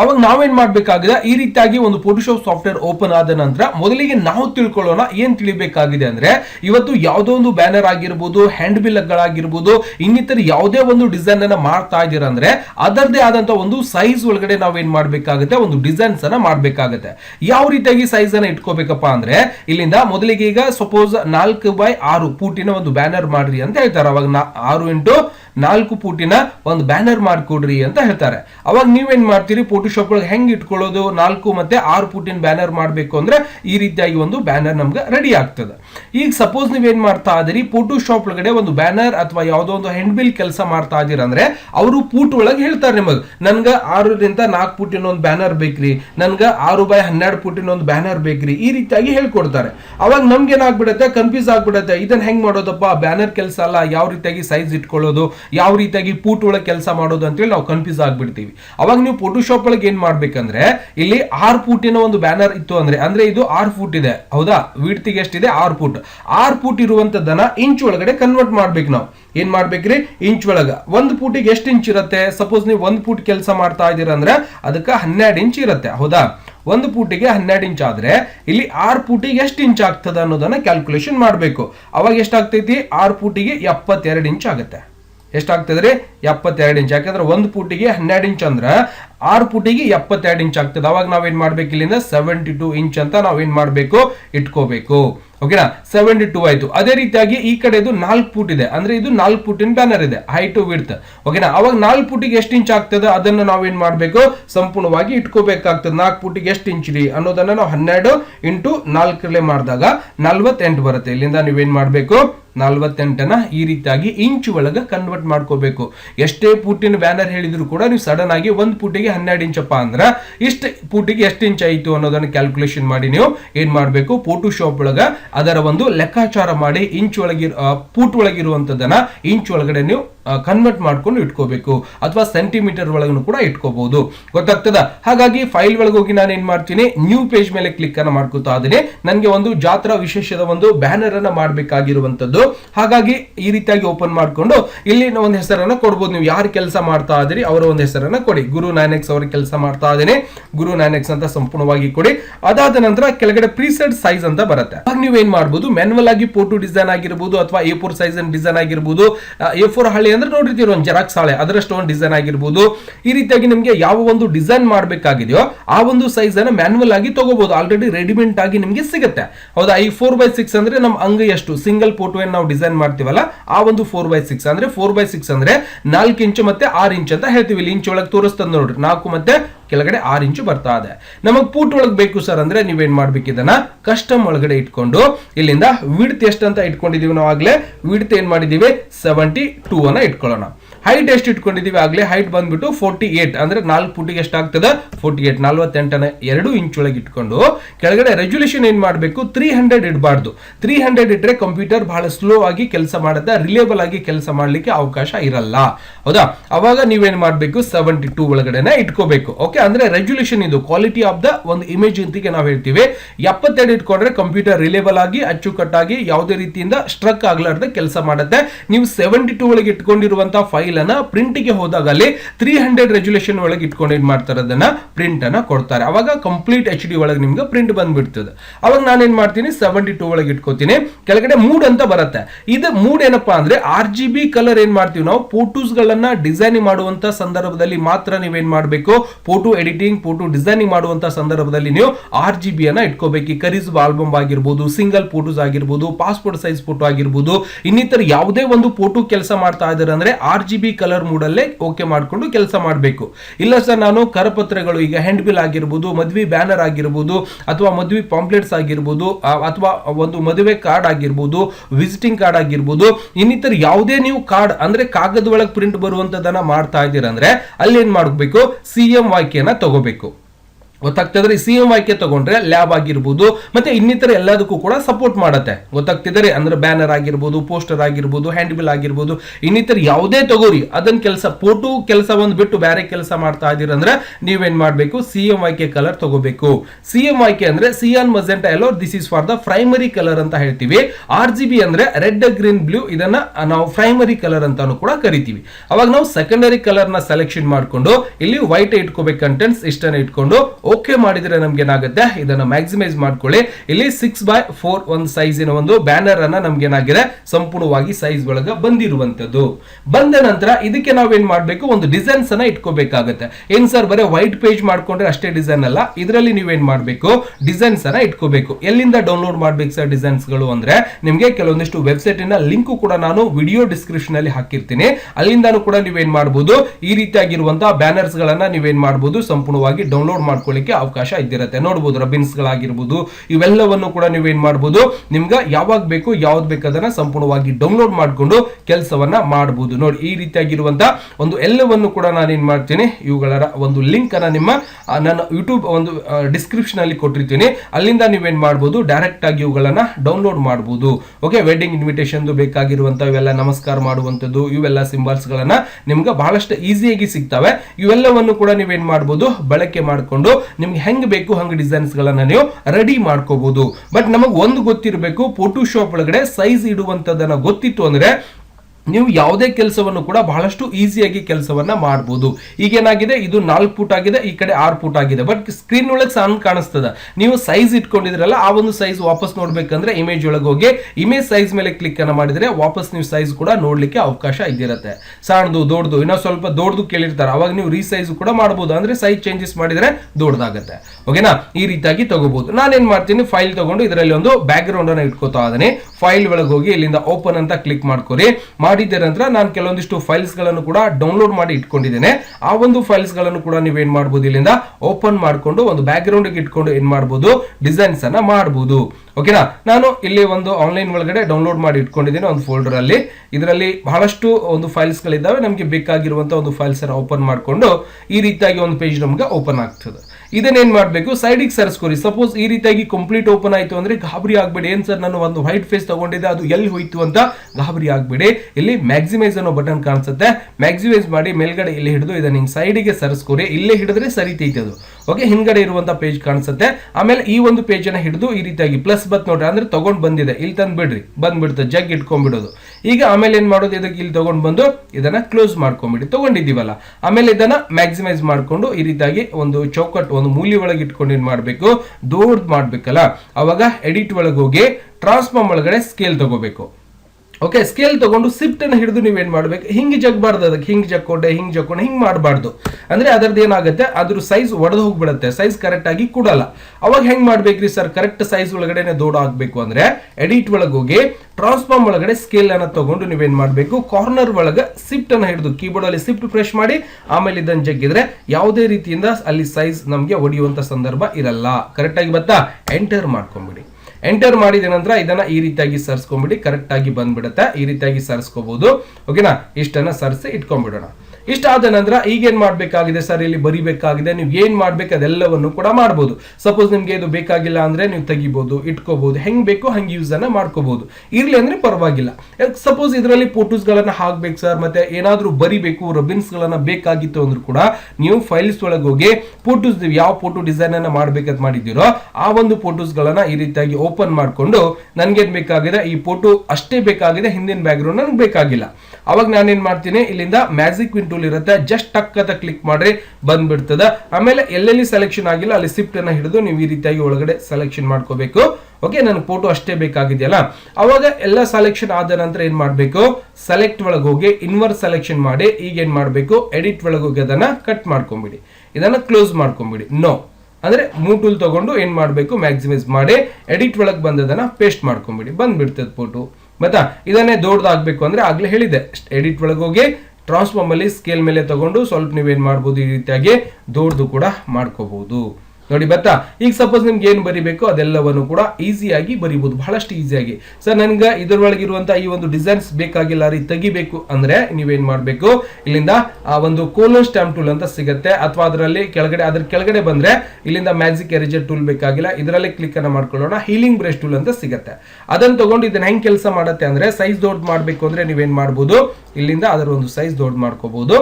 ಅವಾಗ ನಾವೇನ್ ಮಾಡ್ಬೇಕಾಗಿದೆ? ಈ ರೀತಿಯಾಗಿ ಒಂದು ಫೋಟೋಶಾಪ್ ಸಾಫ್ಟ್ವೇರ್ ಓಪನ್ ಆದ ನಂತರ ಮೊದಲಿಗೆ ನಾವು ತಿಳ್ಕೊಳ್ಳೋಣ ಏನ್ ತಿಳಿಬೇಕಾಗಿದೆ ಅಂದ್ರೆ ಇವತ್ತು ಯಾವುದೋ ಒಂದು ಬ್ಯಾನರ್ ಆಗಿರ್ಬೋದು ಹ್ಯಾಂಡ್ ಬಿಲ್ ಗಳಾಗಿರ್ಬೋದು, ಇನ್ನಿತರ ಯಾವುದೇ ಒಂದು ಡಿಸೈನ್ ಅನ್ನ ಮಾಡ್ತಾ ಇದ್ದೀರಾ ಅಂದ್ರೆ ಅದರದೇ ಆದಂತ ಒಂದು ಸೈಜ್ ಒಳಗಡೆ ನಾವೇನ್ ಮಾಡ್ಬೇಕಾಗುತ್ತೆ? ಒಂದು ಡಿಸೈನ್ಸ್ ಅನ್ನ ಮಾಡ್ಬೇಕಾಗುತ್ತೆ. ಯಾವ ರೀತಿಯಾಗಿ ಸೈಜ್ ಅನ್ನ ಇಟ್ಕೋಬೇಕಪ್ಪ ಅಂದ್ರೆ ಇಲ್ಲಿಂದ ಮೊದಲಿಗೆ ಈಗ ಸಪೋಸ್ ನಾಲ್ಕು ಬೈ ಆರು ಪೂಟಿನ ಒಂದು ಬ್ಯಾನರ್ ಮಾಡ್ರಿ ಅಂತ ಹೇಳ್ತಾರೆ. ಅವಾಗ ಆರು ಇಂಟು ನಾಲ್ಕು ಪೂಟಿನ ಒಂದು ಬ್ಯಾನರ್ ಮಾಡಿಕೊಡ್ರಿ ಅಂತ ಹೇಳ್ತಾರೆ. ಅವಾಗ ನೀವೇನ್ ಮಾಡ್ತೀರಿ? ಫೋಟೋಶಾಪ್ ಒಳಗೆ ಹೆಂಗ್ ಇಟ್ಕೊಳ್ಳೋದು? ನಾಲ್ಕು ಮತ್ತೆ ಆರು ಪೂಟಿನ ಬ್ಯಾನರ್ ಮಾಡಬೇಕು ಅಂದ್ರೆ ಈ ರೀತಿಯಾಗಿ ಒಂದು ಬ್ಯಾನರ್ ನಮ್ಗೆ ರೆಡಿ ಆಗ್ತದೆ. ಈಗ ಸಪೋಸ್ ನೀವೇನ್ ಮಾಡ್ತಾ ಇದೀರಿ ಫೋಟೋಶಾಪ್ ಒಳಗಡೆ ಒಂದು ಬ್ಯಾನರ್ ಅಥವಾ ಯಾವುದೋ ಒಂದು ಹೆಂಡ್ಬಿಲ್ ಕೆಲಸ ಮಾಡ್ತಾ ಇದೀರ ಅವರು ಪೂಟ್ ಒಳಗೆ ಹೇಳ್ತಾರೆ ನಿಮಗೆ. ನನ್ಗ ಆರರಿಂದ ನಾಲ್ಕು ಪೂಟಿನ ಒಂದು ಬ್ಯಾನರ್ ಬೇಕ್ರಿ. ನನ್ಗ ಆರು ಬೈ ಹನ್ನೆರಡು ಪೂಟಿನ ಒಂದು ಬ್ಯಾನರ್ ಬೇಕ್ರಿ. ಈ ರೀತಿಯಾಗಿ ಹೇಳ್ಕೊಡ್ತಾರೆ. ಅವಾಗ ನಮ್ಗೆ ಏನಾಗ್ಬಿಡುತ್ತೆ ಕನ್ಫ್ಯೂಸ್ ಆಗ್ಬಿಡುತ್ತೆ. ಇದನ್ನ ಹೆಂಗ್ ಮಾಡೋದಪ್ಪ? ಬ್ಯಾನರ್ ಕೆಲಸ ಅಲ್ಲ. ಯಾವ ರೀತಿಯಾಗಿ ಸೈಜ್ ಇಟ್ಕೊಳ್ಳೋದು? ಯಾವ ರೀತಿಯಾಗಿ ಪೂಟ್ ಒಳಗೆ ಕೆಲಸ ಮಾಡೋದು ಅಂತೇಳಿ ನಾವು ಕನ್ಫ್ಯೂಸ್ ಆಗ್ಬಿಡ್ತೀವಿ. ಅವಾಗ ನೀವು ಫೋಟೋಶಾಪ್ ಒಳಗೆ ಏನ್ ಮಾಡ್ಬೇಕಂದ್ರೆ, ಇಲ್ಲಿ ಆರ್ ಫೂಟಿನ ಒಂದು ಬ್ಯಾನರ್ ಇತ್ತು ಅಂದ್ರೆ ಅಂದ್ರೆ ಇದು ಆರ್ ಫೂಟ್ ಇದೆ. ಹೌದಾ? ವಿಡ್ತಿಗೆ ಎಷ್ಟಿದೆ? ಆರ್ ಫೂಟ್ ಆರ್ ಫೂಟ್ ಇರುವಂತದ್ದನ್ನ ಇಂಚ್ ಒಳಗಡೆ ಕನ್ವರ್ಟ್ ಮಾಡ್ಬೇಕು ನಾವು. ಏನ್ ಮಾಡ್ಬೇಕ್ರಿ? ಇಂಚ್ ಒಳಗ. ಒಂದ್ ಫೂಟಿಗೆ ಎಷ್ಟು ಇಂಚ್ ಇರುತ್ತೆ? ಸಪೋಸ್ ನೀವು ಒಂದ್ ಫೂಟ್ ಕೆಲಸ ಮಾಡ್ತಾ ಇದೀರ ಅಂದ್ರೆ, ಅದಕ್ಕೆ ಹನ್ನೆರಡು ಇಂಚ್ ಇರುತ್ತೆ. ಹೌದಾ? ಒಂದು ಫೂಟಿಗೆ ಹನ್ನೆರಡು ಇಂಚ್ ಆದ್ರೆ, ಇಲ್ಲಿ ಆರ್ ಫೂಟಿಗೆ ಎಷ್ಟು ಇಂಚ್ ಆಗ್ತದೆ ಅನ್ನೋದನ್ನ ಕ್ಯಾಲ್ಕುಲೇಷನ್ ಮಾಡಬೇಕು. ಅವಾಗ ಎಷ್ಟಾಗ್ತೈತಿ ಆರ್ ಫೂಟಿಗೆ ಎಪ್ಪತ್ತೆರಡು ಇಂಚ್ ಆಗುತ್ತೆ. ಎಷ್ಟಾಗ್ತದ್ರಿ ಎಪ್ಪತ್ತೆರಡು ಇಂಚ್. ಯಾಕಂದ್ರೆ ಒಂದು ಪೂಟಿಗೆ ಹನ್ನೆರಡು ಇಂಚ್ ಅಂದ್ರೆ ಆರು ಪುಟಿಗೆ ಎಪ್ಪತ್ತೆರಡು ಇಂಚ್ ಆಗ್ತದೆ. ಅವಾಗ ನಾವೇನ್ ಮಾಡ್ಬೇಕು ಇಲ್ಲಿಂದ? ಸೆವೆಂಟಿ ಟೂ ಇಂಚ್ ಅಂತ ನಾವೇನ್ ಮಾಡ್ಬೇಕು? ಇಟ್ಕೋಬೇಕು. ಓಕೆನಾ? ಸೆವೆಂಟಿ ಟೂ ಆಯ್ತು. ಅದೇ ರೀತಿಯಾಗಿ ಈ ಕಡೆದು ನಾಲ್ಕು ಫುಟ್ ಇದೆ. ಅಂದ್ರೆ ಇದು ನಾಲ್ಕು ಫುಟಿನ ಬ್ಯಾನರ್ ಇದೆ. ಹೈಟ್ ವಿಡ್ತ್ ಓಕೆನಾ? ಅವಾಗ ನಾಲ್ಕು ಫುಟಿಗೆ ಎಷ್ಟು ಇಂಚ್ ಆಗ್ತದೆ? ಅದನ್ನು ನಾವೇನ್ ಮಾಡ್ಬೇಕು? ಸಂಪೂರ್ಣವಾಗಿ ಇಟ್ಕೋಬೇಕಾಗ್ತದೆ. ನಾಲ್ಕು ಫುಟಿಗೆ ಎಷ್ಟು ಇಂಚ್ ರೀ ಅನ್ನೋದನ್ನ ನಾವು ಹನ್ನೆರಡು ಇಂಟು ನಾಲ್ಕರಲ್ಲೇ ಮಾಡಿದಾಗ ನಲ್ವತ್ತೆಂಟು ಬರುತ್ತೆ. ಇಲ್ಲಿಂದ ನೀವೇನ್ ಮಾಡ್ಬೇಕು? ನಲ್ವತ್ತೆಂಟನ ಈ ರೀತಿಯಾಗಿ ಇಂಚ್ ಒಳಗೆ ಕನ್ವರ್ಟ್ ಮಾಡ್ಕೋಬೇಕು. ಎಷ್ಟೇ ಪುಟ್ಟಿನ ಬ್ಯಾನರ್ ಹೇಳಿದ್ರು ಕೂಡ ನೀವು ಸಡನ್ ಆಗಿ ಒಂದು ಪುಟಿಗೆ ಹನ್ನೆರಡು ಇಂಚಪ್ಪ ಅಂದ್ರೆ ಇಷ್ಟು ಪೂಟಿಗೆ ಎಷ್ಟು ಇಂಚ್ ಆಯಿತು ಅನ್ನೋದನ್ನ ಕ್ಯಾಲ್ಕುಲೇಷನ್ ಮಾಡಿ ನೀವು ಏನ್ ಮಾಡಬೇಕು? ಫೋಟೋಶಾಪ್ ಒಳಗ ಅದರ ಒಂದು ಲೆಕ್ಕಾಚಾರ ಮಾಡಿ ಇಂಚ್ ಒಳಗಿ ಪೂಟ್ ಒಳಗಿರುವಂತದನ್ನ ಇಂಚ್ ಒಳಗಡೆ ನೀವು ಕನ್ವರ್ಟ್ ಮಾಡ್ಕೊಂಡು ಇಟ್ಕೋಬೇಕು. ಅಥವಾ ಸೆಂಟಿಮೀಟರ್ ಒಳಗೂ ಕೂಡ ಇಟ್ಕೋಬಹುದು ಗೊತ್ತಾಗ್ತದ? ಹಾಗಾಗಿ ಫೈಲ್ ಒಳಗೆ ಹೋಗಿ ನಾನು ಏನ್ ಮಾಡ್ತೀನಿ? ನ್ಯೂ ಪೇಜ್ ಮೇಲೆ ಕ್ಲಿಕ್ ಅನ್ನ ಮಾಡ್ಕೋತಾ ಇದೀನಿ ನನಗೆ ಒಂದು ಜಾತ್ರಾ ವಿಶೇಷದ ಒಂದು ಬ್ಯಾನರ್ ಅನ್ನ ಮಾಡಬೇಕಾಗಿರುವಂತದ್ದು. ಹಾಗಾಗಿ ಈ ರೀತಿಯಾಗಿ ಓಪನ್ ಮಾಡ್ಕೊಂಡು ಇಲ್ಲಿ ಒಂದು ಹೆಸರನ್ನ ಕೊಡ್ಬೋದು. ನೀವು ಯಾರು ಕೆಲಸ ಮಾಡ್ತಾ ಇದ್ರಿ, ಅವರ ಒಂದು ಹೆಸರನ್ನ ಕೊಡಿ. ಗುರು ನೈನೆಕ್ಸ್ ಅವರ ಕೆಲಸ ಮಾಡ್ತಾ ಇದ್ದೀನಿ. ಗುರು ನಾನೆಕ್ಸ್ ಅಂತ ಸಂಪೂರ್ಣವಾಗಿ ಕೊಡಿ. ಅದಾದ ನಂತರ ಕೆಳಗಡೆ ಪ್ರೀಸೆಟ್ ಸೈಜ್ ಅಂತ ಬರುತ್ತೆ. ನೀವು ಏನ್ ಮಾಡಬಹುದು ಮ್ಯಾನ್ಯಲ್ ಆಗಿ ಫೋಟೋ ಡಿಸೈನ್ ಆಗಿರಬಹುದು ಅಥವಾ ಎ ಫೋರ್ ಸೈಜ್ ಡಿಸೈನ್ ಆಗಿರಬಹುದು ಎ ಫೋರ್ ಹಳ್ಳಿ ಅಂದ್ರೆ ನೋಡಿರ್ತೀವಿ ಒಂದು ಜೆರಾಕ್ಸ್ ಹಾಳೆ, ಅದರಷ್ಟು ಒಂದು ಡಿಸೈನ್ ಆಗಿರಬಹುದು ಈ ರೀತಿಯಾಗಿ ನಿಮಗೆ ಯಾವ ಒಂದು ಡಿಸೈನ್ ಮಾಡಬೇಕಾಗಿದೆಯೋ ಆ ಒಂದು ಸೈಜ್ ಅನ್ನ ಮ್ಯಾನ್ಯಲ್ ಆಗಿ ತಗೋಬಹುದು ಆಲ್ರೆಡಿ ರೆಡಿಮೇಡ್ ಆಗಿ ನಿಮಗೆ ಸಿಗುತ್ತೆ. ಹೌದಾ? ಈ ಫೋರ್ ಬೈ ಸಿಕ್ಸ್ ಅಂದ್ರೆ ನಮ್ಮ ಅಂಗ ಎಷ್ಟು? ಸಿಂಗಲ್ ಫೋಟೋ ಏನು ನಾವು ಡಿಸೈನ್ ಮಾಡ್ತೀವಲ್ಲ, ಆ ಒಂದು ಫೋರ್ ಬೈ ಸಿಕ್ಸ್ ಅಂದ್ರೆ ಫೋರ್ ಬೈ ಸಿಕ್ಸ್ ಅಂದ್ರೆ ನಾಲ್ಕು ಇಂಚು ಮತ್ತೆ ಆರು ಇಂಚ್ ಅಂತ ಹೇಳ್ತೀವಿ. ಇಲ್ಲಿ ಇಂಚ್ ಒಳಗೆ ತೋರಿಸ್ತದೆ ನೋಡ್ರಿ. ನಾಲ್ಕು ಮತ್ತೆ ಕೆಳಗಡೆ ಆರು ಇಂಚು ಬರ್ತಾ ಇದೆ. ನಮಗ್ ಪೂಟ್ ಒಳಗೆ ಬೇಕು ಸರ್ ಅಂದ್ರೆ ನೀವೇನ್ ಮಾಡ್ಬೇಕು ಇದನ್ನ? ಕಸ್ಟಮ್ ಒಳಗಡೆ ಇಟ್ಕೊಂಡು ಇಲ್ಲಿಂದ ವಿಡ್ತ್ ಎಷ್ಟಂತ ಇಟ್ಕೊಂಡಿದೀವಿ ನಾವು ಆಗ್ಲೇ ವಿಡ್ತ್ ಏನ್ ಮಾಡಿದೀವಿ? ಸೆವೆಂಟಿ ಟೂ ಅನ್ನ ಇಟ್ಕೊಳ್ಳೋಣ. ಹೈಟ್ ಎಷ್ಟು ಇಟ್ಕೊಂಡಿದೀವಿ ಆಗ್ಲೇ? ಹೈಟ್ ಬಂದ್ಬಿಟ್ಟು ಫೋರ್ಟಿ ಏಟ್ ಅಂದ್ರೆ ನಾಲ್ಕು ಫುಟಿಗೆ ಎಷ್ಟಾಗ್ತದೆ? ಫೋರ್ಟಿ ಏಟ್ ನಲ್ವತ್ತೆಂಟನ ಎರಡು ಇಂಚ್ ಒಳಗೆ ಇಟ್ಕೊಂಡು ಕೆಳಗಡೆ ರೆಜುಲೇಷನ್ ಏನ್ ಮಾಡಬೇಕು? ತ್ರೀ ಹಂಡ್ರೆಡ್ ಇಡಬಾರ್ದು. ತ್ರೀ ಹಂಡ್ರೆಡ್ ಇಟ್ರೆ ಕಂಪ್ಯೂಟರ್ ಬಹಳ ಸ್ಲೋ ಆಗಿ ಕೆಲಸ ಮಾಡುತ್ತೆ. ರಿಲೇಬಲ್ ಆಗಿ ಕೆಲಸ ಮಾಡ್ಲಿಕ್ಕೆ ಅವಕಾಶ ಇರಲ್ಲ. ಹೌದಾ? ಅವಾಗ ನೀವೇನ್ ಮಾಡಬೇಕು? ಸೆವೆಂಟಿ ಟೂ ಒಳಗಡೆನೆ ಇಟ್ಕೋಬೇಕು. ಓಕೆ ಅಂದ್ರೆ ರೆಜುಲೇಷನ್ ಇದು. ಕ್ವಾಲಿಟಿ ಆಫ್ ದ ಒಂದು ಇಮೇಜ್ ಅಂತಿಗೆ ನಾವು ಹೇಳ್ತೀವಿ. ಎಪ್ಪತ್ತೆರಡು ಇಟ್ಕೊಂಡ್ರೆ ಕಂಪ್ಯೂಟರ್ ರಿಲೇಬಲ್ ಆಗಿ, ಅಚ್ಚುಕಟ್ಟಾಗಿ, ಯಾವುದೇ ರೀತಿಯಿಂದ ಸ್ಟ್ರಕ್ ಆಗ್ಲಾರ್ದೆ ಕೆಲಸ ಮಾಡುತ್ತೆ. ನೀವು ಸೆವೆಂಟಿ ಟೂ ಒಳಗೆ ಇಟ್ಕೊಂಡಿರುವಂತಹ ಫೈಲ್ ಅನ್ನ ಪ್ರಿಂಟ್ಗೆ ಹೋದಾಗ ಅಲ್ಲಿ ತ್ರೀ ಹಂಡ್ರೆಡ್ ರೆಜುಲೇಷನ್ ಒಳಗೆ ಇಟ್ಕೊಂಡು ಏನ್ ಮಾಡ್ತಾರೆ ಅದನ್ನ ಪ್ರಿಂಟ್ ಅನ್ನ ಕೊಡ್ತಾರೆ. ಅವಾಗ ಕಂಪ್ಲೀಟ್ ಎಚ್ ಡಿ ಒಳಗೆ ನಿಮ್ಗೆ ಪ್ರಿಂಟ್ ಬಂದ್ಬಿಡ್ತದೆ. ಅವಾಗ ನಾನೇನ್ ಮಾಡ್ತೀನಿ? ಸೆವೆಂಟಿ ಟೂ ಒಳಗೆ ಇಟ್ಕೋತೀನಿ. ಕೆಳಗಡೆ ಮೂಡ್ ಅಂತ ಬರುತ್ತೆ. ಇದು ಮೂಡ್ ಏನಪ್ಪಾ ಅಂದ್ರೆ ಆರ್ ಜಿ ಬಿ ಕಲರ್ ಏನ್ ಮಾಡ್ತೀವಿ ನಾವು? ಫೋಟೋಸ್ ಗಳನ್ನ ಡಿಸೈನ್ ಮಾಡುವಂತ ಸಂದರ್ಭದಲ್ಲಿ ಮಾತ್ರ ನೀವೇನ್ ಮಾಡಬೇಕು? ಫೋಟೋ ಎಡಿಟಿಂಗ್ ಫೋಟೋ ಡಿಸೈನಿಂಗ್ ಮಾಡುವಂತ ಸಂದರ್ಭದಲ್ಲಿ ನೀವು ಆರ್ ಜಿ ಬಿ ಅನ್ನ ಇಟ್ಕೋಬೇಕು. ಕರೀಸ್ ಆಲ್ಬಮ್ ಆಗಿರ್ಬೋದು ಸಿಂಗಲ್ ಫೋಟೋಸ್ ಆಗಿರ್ಬೋದು ಪಾಸ್ಪೋರ್ಟ್ ಸೈಜ್ ಫೋಟೋ ಆಗಿರ್ಬೋದು, ಇನ್ನಿತರ ಯಾವುದೇ ಒಂದು ಫೋಟೋ ಕೆಲಸ ಮಾಡ್ತಾ ಇದ್ದಾರೆ ಅಂದ್ರೆ ಆರ್ ಜಿ ಬಿ ಕಲರ್ ಮೂಡಲ್ಲೇ ಓಕೆ ಮಾಡಿಕೊಂಡು ಕೆಲಸ ಮಾಡಬೇಕು. ಇಲ್ಲ ಸರ್, ನಾನು ಕರಪತ್ರಗಳು ಈಗ ಹ್ಯಾಂಡ್ ಬಿಲ್ ಆಗಿರ್ಬೋದು, ಮದುವೆ ಬ್ಯಾನರ್ ಆಗಿರ್ಬೋದು, ಅಥವಾ ಮದುವೆ ಪಾಂಪ್ಲೆಟ್ಸ್ ಆಗಿರ್ಬೋದು ಅಥವಾ ಒಂದು ಮದುವೆ ಕಾರ್ಡ್ ಆಗಿರ್ಬೋದು ವಿಸಿಟಿಂಗ್ ಕಾರ್ಡ್ ಆಗಿರ್ಬೋದು, ಇನ್ನಿತರ ಯಾವುದೇ ನೀವು ಕಾರ್ಡ್ ಅಂದ್ರೆ ಕಾಗದ ಒಳಗೆ ಪ್ರಿಂಟ್ ಬರುವಂತದನ್ನ ಮಾಡ್ತಾ ಇದ್ದೀರಾ ಅಂದ್ರೆ ಅಲ್ಲಿ ಏನ್ ಮಾಡಬೇಕು? ಸಿ ಎಂ ವಾಕ್ಯನ ತಗೋಬೇಕು. ಗೊತ್ತಾಗ್ತಿದ್ರೆ ಸಿ ಎಂ ಆಯ್ಕೆ ತಗೊಂಡ್ರೆ ಲ್ಯಾಬ್ ಆಗಿರ್ಬೋದು, ಮತ್ತೆ ಇನ್ನಿತರ ಎಲ್ಲದಕ್ಕೂ ಕೂಡ ಸಪೋರ್ಟ್ ಮಾಡುತ್ತೆ. ಗೊತ್ತಾಗ್ತಿದ್ರೆ ಅಂದ್ರೆ ಬ್ಯಾನರ್ ಆಗಿರ್ಬೋದು ಪೋಸ್ಟರ್ ಆಗಿರ್ಬೋದು ಹ್ಯಾಂಡ್ ಬಿಲ್ ಆಗಿರ್ಬೋದು, ಇನ್ನಿತರ ಯಾವುದೇ ತಗೋರಿ ಅದನ್ನ ಕೆಲಸ ಫೋಟೋ ಕೆಲಸ ಒಂದು ಬಿಟ್ಟು ಬೇರೆ ಕೆಲಸ ಮಾಡ್ತಾ ಇದೀರ ಅಂದ್ರೆ ನೀವೇನ್ ಮಾಡ್ಬೇಕು? C M Y K colour ತಗೋಬೇಕು. ಸಿ ಎಂ ಆಯ್ಕೆ ಅಂದ್ರೆ cyan magenta yellow this is for the primary colour ಅಂತ ಹೇಳ್ತೀವಿ. ಆರ್ ಜಿ ಬಿ ಅಂದ್ರೆ ರೆಡ್ ಗ್ರೀನ್ ಬ್ಲೂ ಇದನ್ನ ನಾವು ಪ್ರೈಮರಿ ಕಲರ್ ಅಂತಾನು ಕೂಡ ಕರಿತೀವಿ. ಅವಾಗ ನಾವು ಸೆಕೆಂಡರಿ ಕಲರ್ನ ಸೆಲೆಕ್ಷನ್ ಮಾಡ್ಕೊಂಡು, ಇಲ್ಲಿ ವೈಟ್ ಇಟ್ಕೋಬೇಕು ಕಂಟೆಂಟ್ಸ್ ಇಷ್ಟನ್ನ ಇಟ್ಕೊಂಡು ಓಕೆ ಮಾಡಿದ್ರೆ ನಮ್ಗೆ ಏನಾಗುತ್ತೆ ಇದನ್ನ ಮ್ಯಾಕ್ಸಿಮೈಸ್ ಮಾಡ್ಕೊಳ್ಳಿ. ಇಲ್ಲಿ ಸಿಕ್ಸ್ ಬೈ ಫೋರ್ ಒಂದು ಸೈಜಿನ ಒಂದು ಬ್ಯಾನರ್ ಅನ್ನ ನಮ್ಗೆ ಏನಾಗಿದೆ ಸಂಪೂರ್ಣವಾಗಿ ಸೈಜ್ ಒಳಗ ಬಂದಿರುವಂತದ್ದು ಬಂದ ನಂತರ ಇದಕ್ಕೆ ನಾವೇನ್ ಮಾಡಬೇಕು? ಒಂದು ಡಿಸೈನ್ಸ್ ಅನ್ನ ಇಟ್ಕೋಬೇಕಾಗುತ್ತೆ. ಏನ್ ಸರ್ ಬರೀ ವೈಟ್ ಪೇಜ್ ಮಾಡ್ಕೊಂಡ್ರೆ ಅಷ್ಟೇ ಡಿಸೈನ್ ಅಲ್ಲ. ಇದರಲ್ಲಿ ನೀವೇನ್ ಮಾಡಬೇಕು? ಡಿಸೈನ್ಸ್ ಅನ್ನ ಇಟ್ಕೋಬೇಕು. ಎಲ್ಲಿಂದ ಡೌನ್ಲೋಡ್ ಮಾಡ್ಬೇಕು ಸರ್ ಡಿಸೈನ್ಸ್ಗಳು ಅಂದ್ರೆ? ನಿಮಗೆ ಕೆಲವೊಂದಿಷ್ಟು ವೆಬ್ಸೈಟ್ನ ಲಿಂಕ್ ಕೂಡ ನಾನು ವಿಡಿಯೋ ಡಿಸ್ಕ್ರಿಪ್ಷನ್ ಅಲ್ಲಿ ಹಾಕಿರ್ತೀನಿ. ಅಲ್ಲಿಂದಾನು ಕೂಡ ನೀವೇನ್ ಮಾಡಬಹುದು ಈ ರೀತಿಯಾಗಿರುವಂತಹ ಬ್ಯಾನರ್ಸ್ ಗಳನ್ನ ನೀವೇನ್ ಮಾಡಬಹುದು ಸಂಪೂರ್ಣವಾಗಿ ಡೌನ್ಲೋಡ್ ಮಾಡ್ಕೊಳ್ಳಿಕ್ಕೆ ಅವಕಾಶ ಇದ್ದಿರುತ್ತೆ. ನೋಡಬಹುದು ರಬಿನ್ಸ್ ಗಳಾಗಿರ್ಬೋದು ಇವೆಲ್ಲವನ್ನು ಕೂಡ ನೀವೇನ್ ಮಾಡಬಹುದು ನಿಮ್ಗೆ ಯಾವಾಗ ಬೇಕು, ಯಾವ್ದು ಬೇಕು ಅದನ್ನ ಸಂಪೂರ್ಣವಾಗಿ ಡೌನ್ಲೋಡ್ ಮಾಡ್ಕೊಂಡು ಕೆಲಸವನ್ನ ಮಾಡಬಹುದು ನೋಡಿ, ಈ ರೀತಿಯಾಗಿರುವಂತಹ ಒಂದು ಎಲ್ಲವನ್ನು ಕೂಡ ನಾನು ಏನ್ ಮಾಡ್ತೀನಿ, ಇವುಗಳ ಒಂದು ಲಿಂಕ್ ಅನ್ನ ನಿಮ್ಮ ನನ್ನ ಯೂಟ್ಯೂಬ್ ಒಂದು ಡಿಸ್ಕ್ರಿಪ್ಷನ್ ಅಲ್ಲಿ ಕೊಟ್ಟಿರ್ತೀನಿ. ಅಲ್ಲಿಂದ ನೀವೇನ್ ಮಾಡಬಹುದು ಡೈರೆಕ್ಟ್ ಆಗಿ ಇವುಗಳನ್ನ ಡೌನ್ಲೋಡ್ ಮಾಡಬಹುದು ಓಕೆ ವೆಡ್ಡಿಂಗ್ ಇನ್ವಿಟೇಷನ್ ಬೇಕಾಗಿರುವಂತ ಇವೆಲ್ಲ ನಮಸ್ಕಾರ ಮಾಡುವಂತದ್ದು ಇವೆಲ್ಲ ಸಿಂಬಲ್ಸ್ ಗಳನ್ನ ನಿಮ್ಗೆ ಬಹಳಷ್ಟು ಈಸಿಯಾಗಿ ಸಿಗ್ತವೆ. ಇವೆಲ್ಲವನ್ನು ಕೂಡ ನೀವೇನ್ ಮಾಡಬಹುದು ಬಳಕೆ ಮಾಡಿಕೊಂಡು ನಿಮ್ಗೆ ಹೆಂಗ್ ಬೇಕು ಹಂಗ್ ಡಿಸೈನ್ಸ್ಗಳನ್ನ ನೀವು ರೆಡಿ ಮಾಡ್ಕೋಬಹುದು ಬಟ್ ನಮಗ್ ಒಂದು ಗೊತ್ತಿರಬೇಕು ಫೋಟೋಶಾಪ್ ಒಳಗಡೆ ಸೈಜ್ ಇಡುವಂಥದ್ದನ್ನು ಗೊತ್ತಿತ್ತು ಅಂದ್ರೆ ನೀವು ಯಾವುದೇ ಕೆಲಸವನ್ನು ಕೂಡ ಬಹಳಷ್ಟು ಈಸಿಯಾಗಿ ಕೆಲಸವನ್ನ ಮಾಡಬಹುದು ಈಗೇನಾಗಿದೆ? ಇದು ನಾಲ್ಕು ಫುಟ್ ಆಗಿದೆ, ಈ ಕಡೆ ಆರು ಫುಟ್ ಆಗಿದೆ. ಬಟ್ ಸ್ಕ್ರೀನ್ ಒಳಗೆ ಸಣ್ಣ ಕಾಣಿಸ್ತದ. ನೀವು ಸೈಜ್ ಇಟ್ಕೊಂಡಿದ್ರಲ್ಲ, ಆ ಒಂದು ಸೈಜ್ ವಾಪಸ್ ನೋಡ್ಬೇಕಂದ್ರೆ ಇಮೇಜ್ ಒಳಗೆ ಹೋಗಿ ಇಮೇಜ್ ಸೈಜ್ ಮೇಲೆ ಕ್ಲಿಕ್ ಅನ್ನ ಮಾಡಿದ್ರೆ ವಾಪಸ್ ನೀವು ಸೈಜ್ ಕೂಡ ನೋಡ್ಲಿಕ್ಕೆ ಅವಕಾಶ ಇದ್ದಿರುತ್ತೆ. ಸಣ್ಣದು, ದೊಡ್ಡದು, ಇನ್ನೂ ಸ್ವಲ್ಪ ದೊಡ್ಡದು ಕೇಳಿರ್ತಾರೆ. ಅವಾಗ ನೀವು ರೀಸೈಜ್ ಕೂಡ ಮಾಡಬಹುದು ಅಂದ್ರೆ ಸೈಜ್ ಚೇಂಜಸ್ ಮಾಡಿದ್ರೆ ದೊಡ್ಡದಾಗುತ್ತೆ. ಓಕೆನಾ? ಈ ರೀತಿಯಾಗಿ ತಗೋಬಹುದು ನಾನೇನ್ ಮಾಡ್ತೀನಿ? ಫೈಲ್ ತಗೊಂಡು ಇದರಲ್ಲಿ ಒಂದು ಬ್ಯಾಕ್ ಗ್ರೌಂಡ್ ಅನ್ನ ಇಟ್ಕೋತಾ ಇದ್ದೀನಿ. ಫೈಲ್ ಒಳಗೆ ಹೋಗಿ ಇಲ್ಲಿಂದ ಓಪನ್ ಅಂತ ಕ್ಲಿಕ್ ಮಾಡ್ಕೊರಿ. ಮಾಡಿದ್ದ ನಂತರ ನಾನು ಕೆಲವೊಂದಿಷ್ಟು ಫೈಲ್ಸ್ಗಳನ್ನು ಕೂಡ ಡೌನ್ಲೋಡ್ ಮಾಡಿ ಇಟ್ಕೊಂಡಿದ್ದೇನೆ. ಆ ಒಂದು ಫೈಲ್ಸ್ಗಳನ್ನು ಕೂಡ ನೀವೇನ್ ಮಾಡಬಹುದು ಇಲ್ಲಿಂದ ಓಪನ್ ಮಾಡ್ಕೊಂಡು ಒಂದು ಬ್ಯಾಕ್ ಗ್ರೌಂಡ್ ಇಟ್ಕೊಂಡು ಏನ್ ಮಾಡಬಹುದು ಡಿಸೈನ್ಸ್ ಅನ್ನ ಮಾಡಬಹುದು ಓಕೆನಾ ನಾನು ಇಲ್ಲಿ ಒಂದು ಆನ್ಲೈನ್ ಒಳಗಡೆ ಡೌನ್ಲೋಡ್ ಮಾಡಿ ಇಟ್ಕೊಂಡಿದ್ದೀನಿ ಒಂದು ಫೋಲ್ಡರ್ ಅಲ್ಲಿ. ಇದರಲ್ಲಿ ಬಹಳಷ್ಟು ಒಂದು ಫೈಲ್ಸ್ ಗಳಿದ್ದಾವೆ. ನಮಗೆ ಬೇಕಾಗಿರುವಂತಹ ಒಂದು ಫೈಲ್ಸ್ ಅನ್ನ ಓಪನ್ ಮಾಡ್ಕೊಂಡು ಈ ರೀತಿಯಾಗಿ ಒಂದು ಪೇಜ್ ನಮ್ಗೆ ಓಪನ್ ಆಗ್ತದೆ. ಇದನ್ನೇನ್ ಮಾಡಬೇಕು? ಸೈಡಿಗೆ ಸರಿಸ್ಕೊರಿ ಸಪೋಸ್ ಈ ರೀತಿಯಾಗಿ ಕಂಪ್ಲೀಟ್ ಓಪನ್ ಆಯ್ತು ಅಂದ್ರೆ ಗಾಬರಿ ಆಗ್ಬೇಡಿ. ಏನ್ ಸರ್ ನಾನು ಒಂದು ವೈಟ್ ಫೇಸ್ ತಗೊಂಡಿದ್ದೆ, ಅದು ಎಲ್ಲಿ ಹೋಯ್ತು ಅಂತ ಗಾಬರಿ ಆಗ್ಬೇಡಿ. ಇಲ್ಲಿ ಮ್ಯಾಕ್ಸಿಮೈಸ್ ಅನ್ನೋ ಬಟನ್ ಕಾಣಿಸುತ್ತೆ. ಮ್ಯಾಕ್ಸಿಮೈಸ್ ಮಾಡಿ ಮೇಲ್ಗಡೆ ಇಲ್ಲಿ ಹಿಡಿದು ಇದನ್ನ ಹಿಂಗೆ ಸೈಡಿಗೆ ಸರಿಸ್ಕೊರಿ ಇಲ್ಲೇ ಹಿಡಿದ್ರೆ ಸರಿತೈತೆ ಅದು ಓಕೆ, ಹಿಂದ್ಗಡೆ ಇರುವಂತ ಪೇಜ್ ಕಾಣಿಸುತ್ತೆ. ಆಮೇಲೆ ಈ ಒಂದು ಪೇಜ್ ಹಿಡಿದು ಈ ರೀತಿಯಾಗಿ ಪ್ಲಸ್ ಬತ್ ನೋಡ್ರಿ, ಅಂದ್ರೆ ತಗೊಂಡ್ ಬಂದಿದೆ. ಇಲ್ಲಿ ತಂದ್ ಬಿಡ್ರಿ ಬಂದ್ಬಿಡುತ್ತೆ ಜಗ್ ಇಟ್ಕೊಂಡ್ಬಿಡೋದು. ಈಗ ಆಮೇಲೆ ಏನ್ ಮಾಡೋದು, ಇದಕ್ಕೆ ಇಲ್ಲಿ ತಗೊಂಡ್ ಬಂದು ಇದನ್ನ ಕ್ಲೋಸ್ ಮಾಡ್ಕೊಂಡ್ಬಿಡಿ ತಗೊಂಡಿದ್ದೀವಲ್ಲ? ಆಮೇಲೆ ಇದನ್ನ ಮ್ಯಾಕ್ಸಿಮೈಸ್ ಮಾಡಿಕೊಂಡು ಈ ರೀತಿಯಾಗಿ ಒಂದು ಚೌಕಟ್ಟು ಒಂದು ಮೂಲಿ ಒಳಗೆ ಇಟ್ಕೊಂಡು ಏನ್ ಮಾಡಬೇಕು? ದೊಡ್ಡದು ಮಾಡ್ಬೇಕಲ್ಲ? ಅವಾಗ ಎಡಿಟ್ ಒಳಗೆ ಹೋಗಿ ಟ್ರಾನ್ಸ್ಫಾರ್ಮ್ ಒಳಗಡೆ ಸ್ಕೇಲ್ ತಗೋಬೇಕು. ಓಕೆ ಸ್ಕೇಲ್ ತಗೊಂಡು ಸಿಫ್ಟ್ ಹಿಡಿದು ನೀವೇನ್ ಮಾಡ್ಬೇಕು? ಹಿಂಗೆ ಜಗ್ಬಾರ್ದು ಅದಕ್ಕೆ. ಹಿಂಗೆ ಜಕ್ಕೊಂಡೆ, ಹಿಂಗೆ ಜಕ್ಕೊಂಡು, ಹಿಂಗೆ ಮಾಡಬಾರ್ದು. ಅಂದ್ರೆ ಅದರದ್ದು ಏನಾಗುತ್ತೆ? ಅದ್ರ ಸೈಜ್ ಒಡೆದು ಹೋಗ್ಬಿಡುತ್ತೆ. ಸೈಜ್ ಕರೆಕ್ಟ್ ಆಗಿ ಕೊಡಲ್ಲ. ಅವಾಗ ಹೆಂಗ್ ಮಾಡ್ಬೇಕ್ರಿ ಸರ್ ಕರೆಕ್ಟ್ ಸೈಜ್ ಒಳಗಡೆನೆ ದೊಡ್ಡ ಆಗ್ಬೇಕು ಅಂದ್ರೆ ಎಡಿಟ್ ಒಳಗೆ ಹೋಗಿ ಟ್ರಾನ್ಸ್ಫಾರ್ಮ್ ಒಳಗಡೆ ಸ್ಕೇಲ್ ಅನ್ನ ತಗೊಂಡು ನೀವೇನ್ ಮಾಡಬೇಕು? ಕಾರ್ನರ್ ಒಳಗೆ ಸಿಫ್ಟ್ ಹಿಡಿದು ಕೀಬೋರ್ಡ್ ಅಲ್ಲಿ ಸಿಫ್ಟ್ ಪ್ರೆಸ್ ಮಾಡಿ ಆಮೇಲೆ ಇದನ್ನ ಜಗ್ಗಿದ್ರೆ ಯಾವುದೇ ರೀತಿಯಿಂದ ಅಲ್ಲಿ ಸೈಜ್ ನಮಗೆ ಒಡೆಯುವಂತ ಸಂದರ್ಭ ಇರಲ್ಲ. ಕರೆಕ್ಟ್ ಆಗಿ ಬತ್ತಾ? ಎಂಟರ್ ಮಾಡ್ಕೊಂಬಿಡಿ. ಎಂಟರ್ ಮಾಡಿದ ನಂತರ ಇದನ್ನ ಈ ರೀತಿಯಾಗಿ ಸರ್ಸ್ಕೊಂಡ್ಬಿಡಿ ಕರೆಕ್ಟ್ ಆಗಿ ಬಂದ್ಬಿಡುತ್ತೆ. ಈ ರೀತಿಯಾಗಿ ಸರ್ಸ್ಕೋಬಹುದು ಓಕೆನಾ ಇಷ್ಟನ್ನ ಸರ್ಸಿ ಇಟ್ಕೊಂಡ್ಬಿಡೋಣ. ಇಷ್ಟ ಆದ ನಂತರ ಈಗ ಏನ್ ಮಾಡ್ಬೇಕಾಗಿದೆ ಸರ್? ಇಲ್ಲಿ ಬರಿಬೇಕಾಗಿದೆ, ನೀವು ಏನ್ ಮಾಡಬೇಕು ಅದೆಲ್ಲವನ್ನು ಕೂಡ ಮಾಡ್ಬೋದು. ಸಪೋಸ್ ನಿಮ್ಗೆ ಇದು ಬೇಕಾಗಿಲ್ಲ ಅಂದ್ರೆ ನೀವು ತೆಗಿಬೋದು ಇಟ್ಕೋಬಹುದು ಹೆಂಗ್ ಬೇಕೋ ಹಂಗೆ ಯೂಸ್ ಅನ್ನ ಮಾಡ್ಕೋಬಹುದು ಇರ್ಲಿ ಅಂದ್ರೆ ಪರವಾಗಿಲ್ಲ. ಸಪೋಸ್ ಇದರಲ್ಲಿ ಫೋಟೋಸ್ ಗಳನ್ನ ಹಾಕ್ಬೇಕು ಸರ್ ಮತ್ತೆ ಏನಾದರೂ ಬರಿಬೇಕು ರಬಿನ್ಸ್ ಗಳನ್ನ ಬೇಕಾಗಿತ್ತು ಅಂದ್ರೂ ಕೂಡ ನೀವು ಫೈಲ್ಸ್ ಒಳಗೆ ಹೋಗಿ ಫೋಟೋಸ್ ನೀವು ಯಾವ ಫೋಟೋ ಡಿಸೈನ್ ಅನ್ನ ಮಾಡ್ಬೇಕಂತ ಮಾಡಿದ್ದೀರೋ, ಆ ಒಂದು ಫೋಟೋಸ್ ಗಳನ್ನ ಈ ರೀತಿಯಾಗಿ ಓಪನ್ ಮಾಡ್ಕೊಂಡು ನನಗೇನು ಬೇಕಾಗಿದೆ, ಈ ಫೋಟೋ ಅಷ್ಟೇ ಬೇಕಾಗಿದೆ, ಹಿಂದಿನ ಬ್ಯಾಕ್ ಗ್ರೌಂಡ್ ನನಗೆ ಬೇಕಾಗಿಲ್ಲ. ಅವಾಗ ನಾನೇನ್ ಮಾಡ್ತೀನಿ, ಇಲ್ಲಿಂದ ಮ್ಯಾಜಿಕ್ ಟೂಲ್ ಇರುತ್ತೆ. ಜಸ್ಟ್ ಟಕ್ ಅಂತ ಕ್ಲಿಕ್ ಮಾಡ್ರಿ, ಬಂದ್ಬಿಡ್ತದ. ಆಮೇಲೆ ಎಲ್ಲೆಲ್ಲಿ ಸೆಲೆಕ್ಷನ್ ಆಗಿಲ್ಲ, ಅಲ್ಲಿ ಸಿಫ್ಟ್ ಅನ್ನ ಹಿಡಿದು ನೀವು ಈ ರೀತಿಯಾಗಿ ಒಳಗಡೆ ಸೆಲೆಕ್ಷನ್ ಮಾಡ್ಕೋಬೇಕು. ಓಕೆ ನನಗೆ ಫೋಟೋ ಅಷ್ಟೇ ಬೇಕಾಗಿದೆಯಲ್ಲ? ಅವಾಗ ಎಲ್ಲ ಸೆಲೆಕ್ಷನ್ ಆದ ನಂತರ ಏನ್ ಮಾಡ್ಬೇಕು? ಸೆಲೆಕ್ಟ್ ಒಳಗೆ ಹೋಗಿ ಇನ್ವರ್ಸ್ ಸೆಲೆಕ್ಷನ್ ಮಾಡಿ, ಈಗ ಏನ್ ಮಾಡ್ಬೇಕು? ಎಡಿಟ್ ಒಳಗೆ ಹೋಗಿ ಅದನ್ನ ಕಟ್ ಮಾಡ್ಕೊಂಬಿಡಿ. ಇದನ್ನ ಕ್ಲೋಸ್ ಮಾಡ್ಕೊಂಬಿಡಿ. ನೋ ಅಂದ್ರೆ ಮೂ ಟೂಲ್ ತಗೊಂಡು ಏನ್ ಮಾಡ್ಬೇಕು? ಮ್ಯಾಕ್ಸಿಮೈಸ್ ಮಾಡಿ ಎಡಿಟ್ ಒಳಗೆ ಬಂದದನ್ನ ಪೇಸ್ಟ್ ಮಾಡ್ಕೊಂಬಿಡಿ. ಬಂದ್ಬಿಡ್ತದೆ ಫೋಟೋ ಮತ್ತೆ, ಇದನ್ನೇ ದೊಡ್ಡದಾಗಬೇಕು ಅಂದ್ರೆ ಆಗ್ಲೇ ಹೇಳಿದೆ ಎಡಿಟ್ ಒಳಗೆ ಹೋಗಿ ಟ್ರಾನ್ಸ್ಫಾರ್ಮ್ ಅಲ್ಲಿ ಸ್ಕೇಲ್ ಮೇಲೆ ತಗೊಂಡು ಸ್ವಲ್ಪ ನೀವೇನು ಮಾಡ್ಬೋದು ಈ ರೀತಿಯಾಗಿ ದೊಡ್ಡದು ಕೂಡ ಮಾಡ್ಕೋಬಹುದು. ನೋಡಿ ಬತ್ತಾ ಈಗ ಸಪೋಸ್ ನಿಮ್ಗೆ ಏನು ಬರಿಬೇಕು, ಅದೆಲ್ಲವನ್ನು ಕೂಡ ಈಸಿಯಾಗಿ ಬರಿಬಹುದು ಬಹಳಷ್ಟು ಈಸಿಯಾಗಿ ಸರ್ ನನ್ಗೆ ಇದರೊಳಗಿರುವಂತ ಈ ಒಂದು ಡಿಸೈನ್ಸ್ ಬೇಕಾಗಿಲ್ಲ ರೀ, ತೆಗಿಬೇಕು ಅಂದ್ರೆ ನೀವೇನ್ ಮಾಡಬೇಕು? ಇಲ್ಲಿಂದ ಆ ಒಂದು ಕೋಲನ್ ಸ್ಟ್ಯಾಂಪ್ ಟೂಲ್ ಅಂತ ಸಿಗುತ್ತೆ. ಅಥವಾ ಅದರಲ್ಲಿ ಕೆಳಗಡೆ, ಅದ್ರ ಕೆಳಗಡೆ ಬಂದ್ರೆ ಇಲ್ಲಿಂದ ಮ್ಯಾಜಿಕ್ ಎರೇಜರ್ ಟೂಲ್ ಬೇಕಾಗಿಲ್ಲ. ಇದರಲ್ಲಿ ಕ್ಲಿಕ್ ಅನ್ನ ಮಾಡ್ಕೊಳ್ಳೋಣ. ಹೀಲಿಂಗ್ ಬ್ರಷ್ ಟೂಲ್ ಅಂತ ಸಿಗುತ್ತೆ. ಅದನ್ನ ತಗೊಂಡು ಇದನ್ನ ಹೆಂಗ್ ಕೆಲಸ ಮಾಡುತ್ತೆ ಅಂದ್ರೆ ಸೈಜ್ ದೊಡ್ಡ ಮಾಡಬೇಕು ಅಂದ್ರೆ ನೀವೇನ್ ಮಾಡ್ಬೋದು? ಇಲ್ಲಿಂದ ಅದರ ಒಂದು ಸೈಜ್ ದೊಡ್ಡ ಮಾಡ್ಕೋಬಹುದು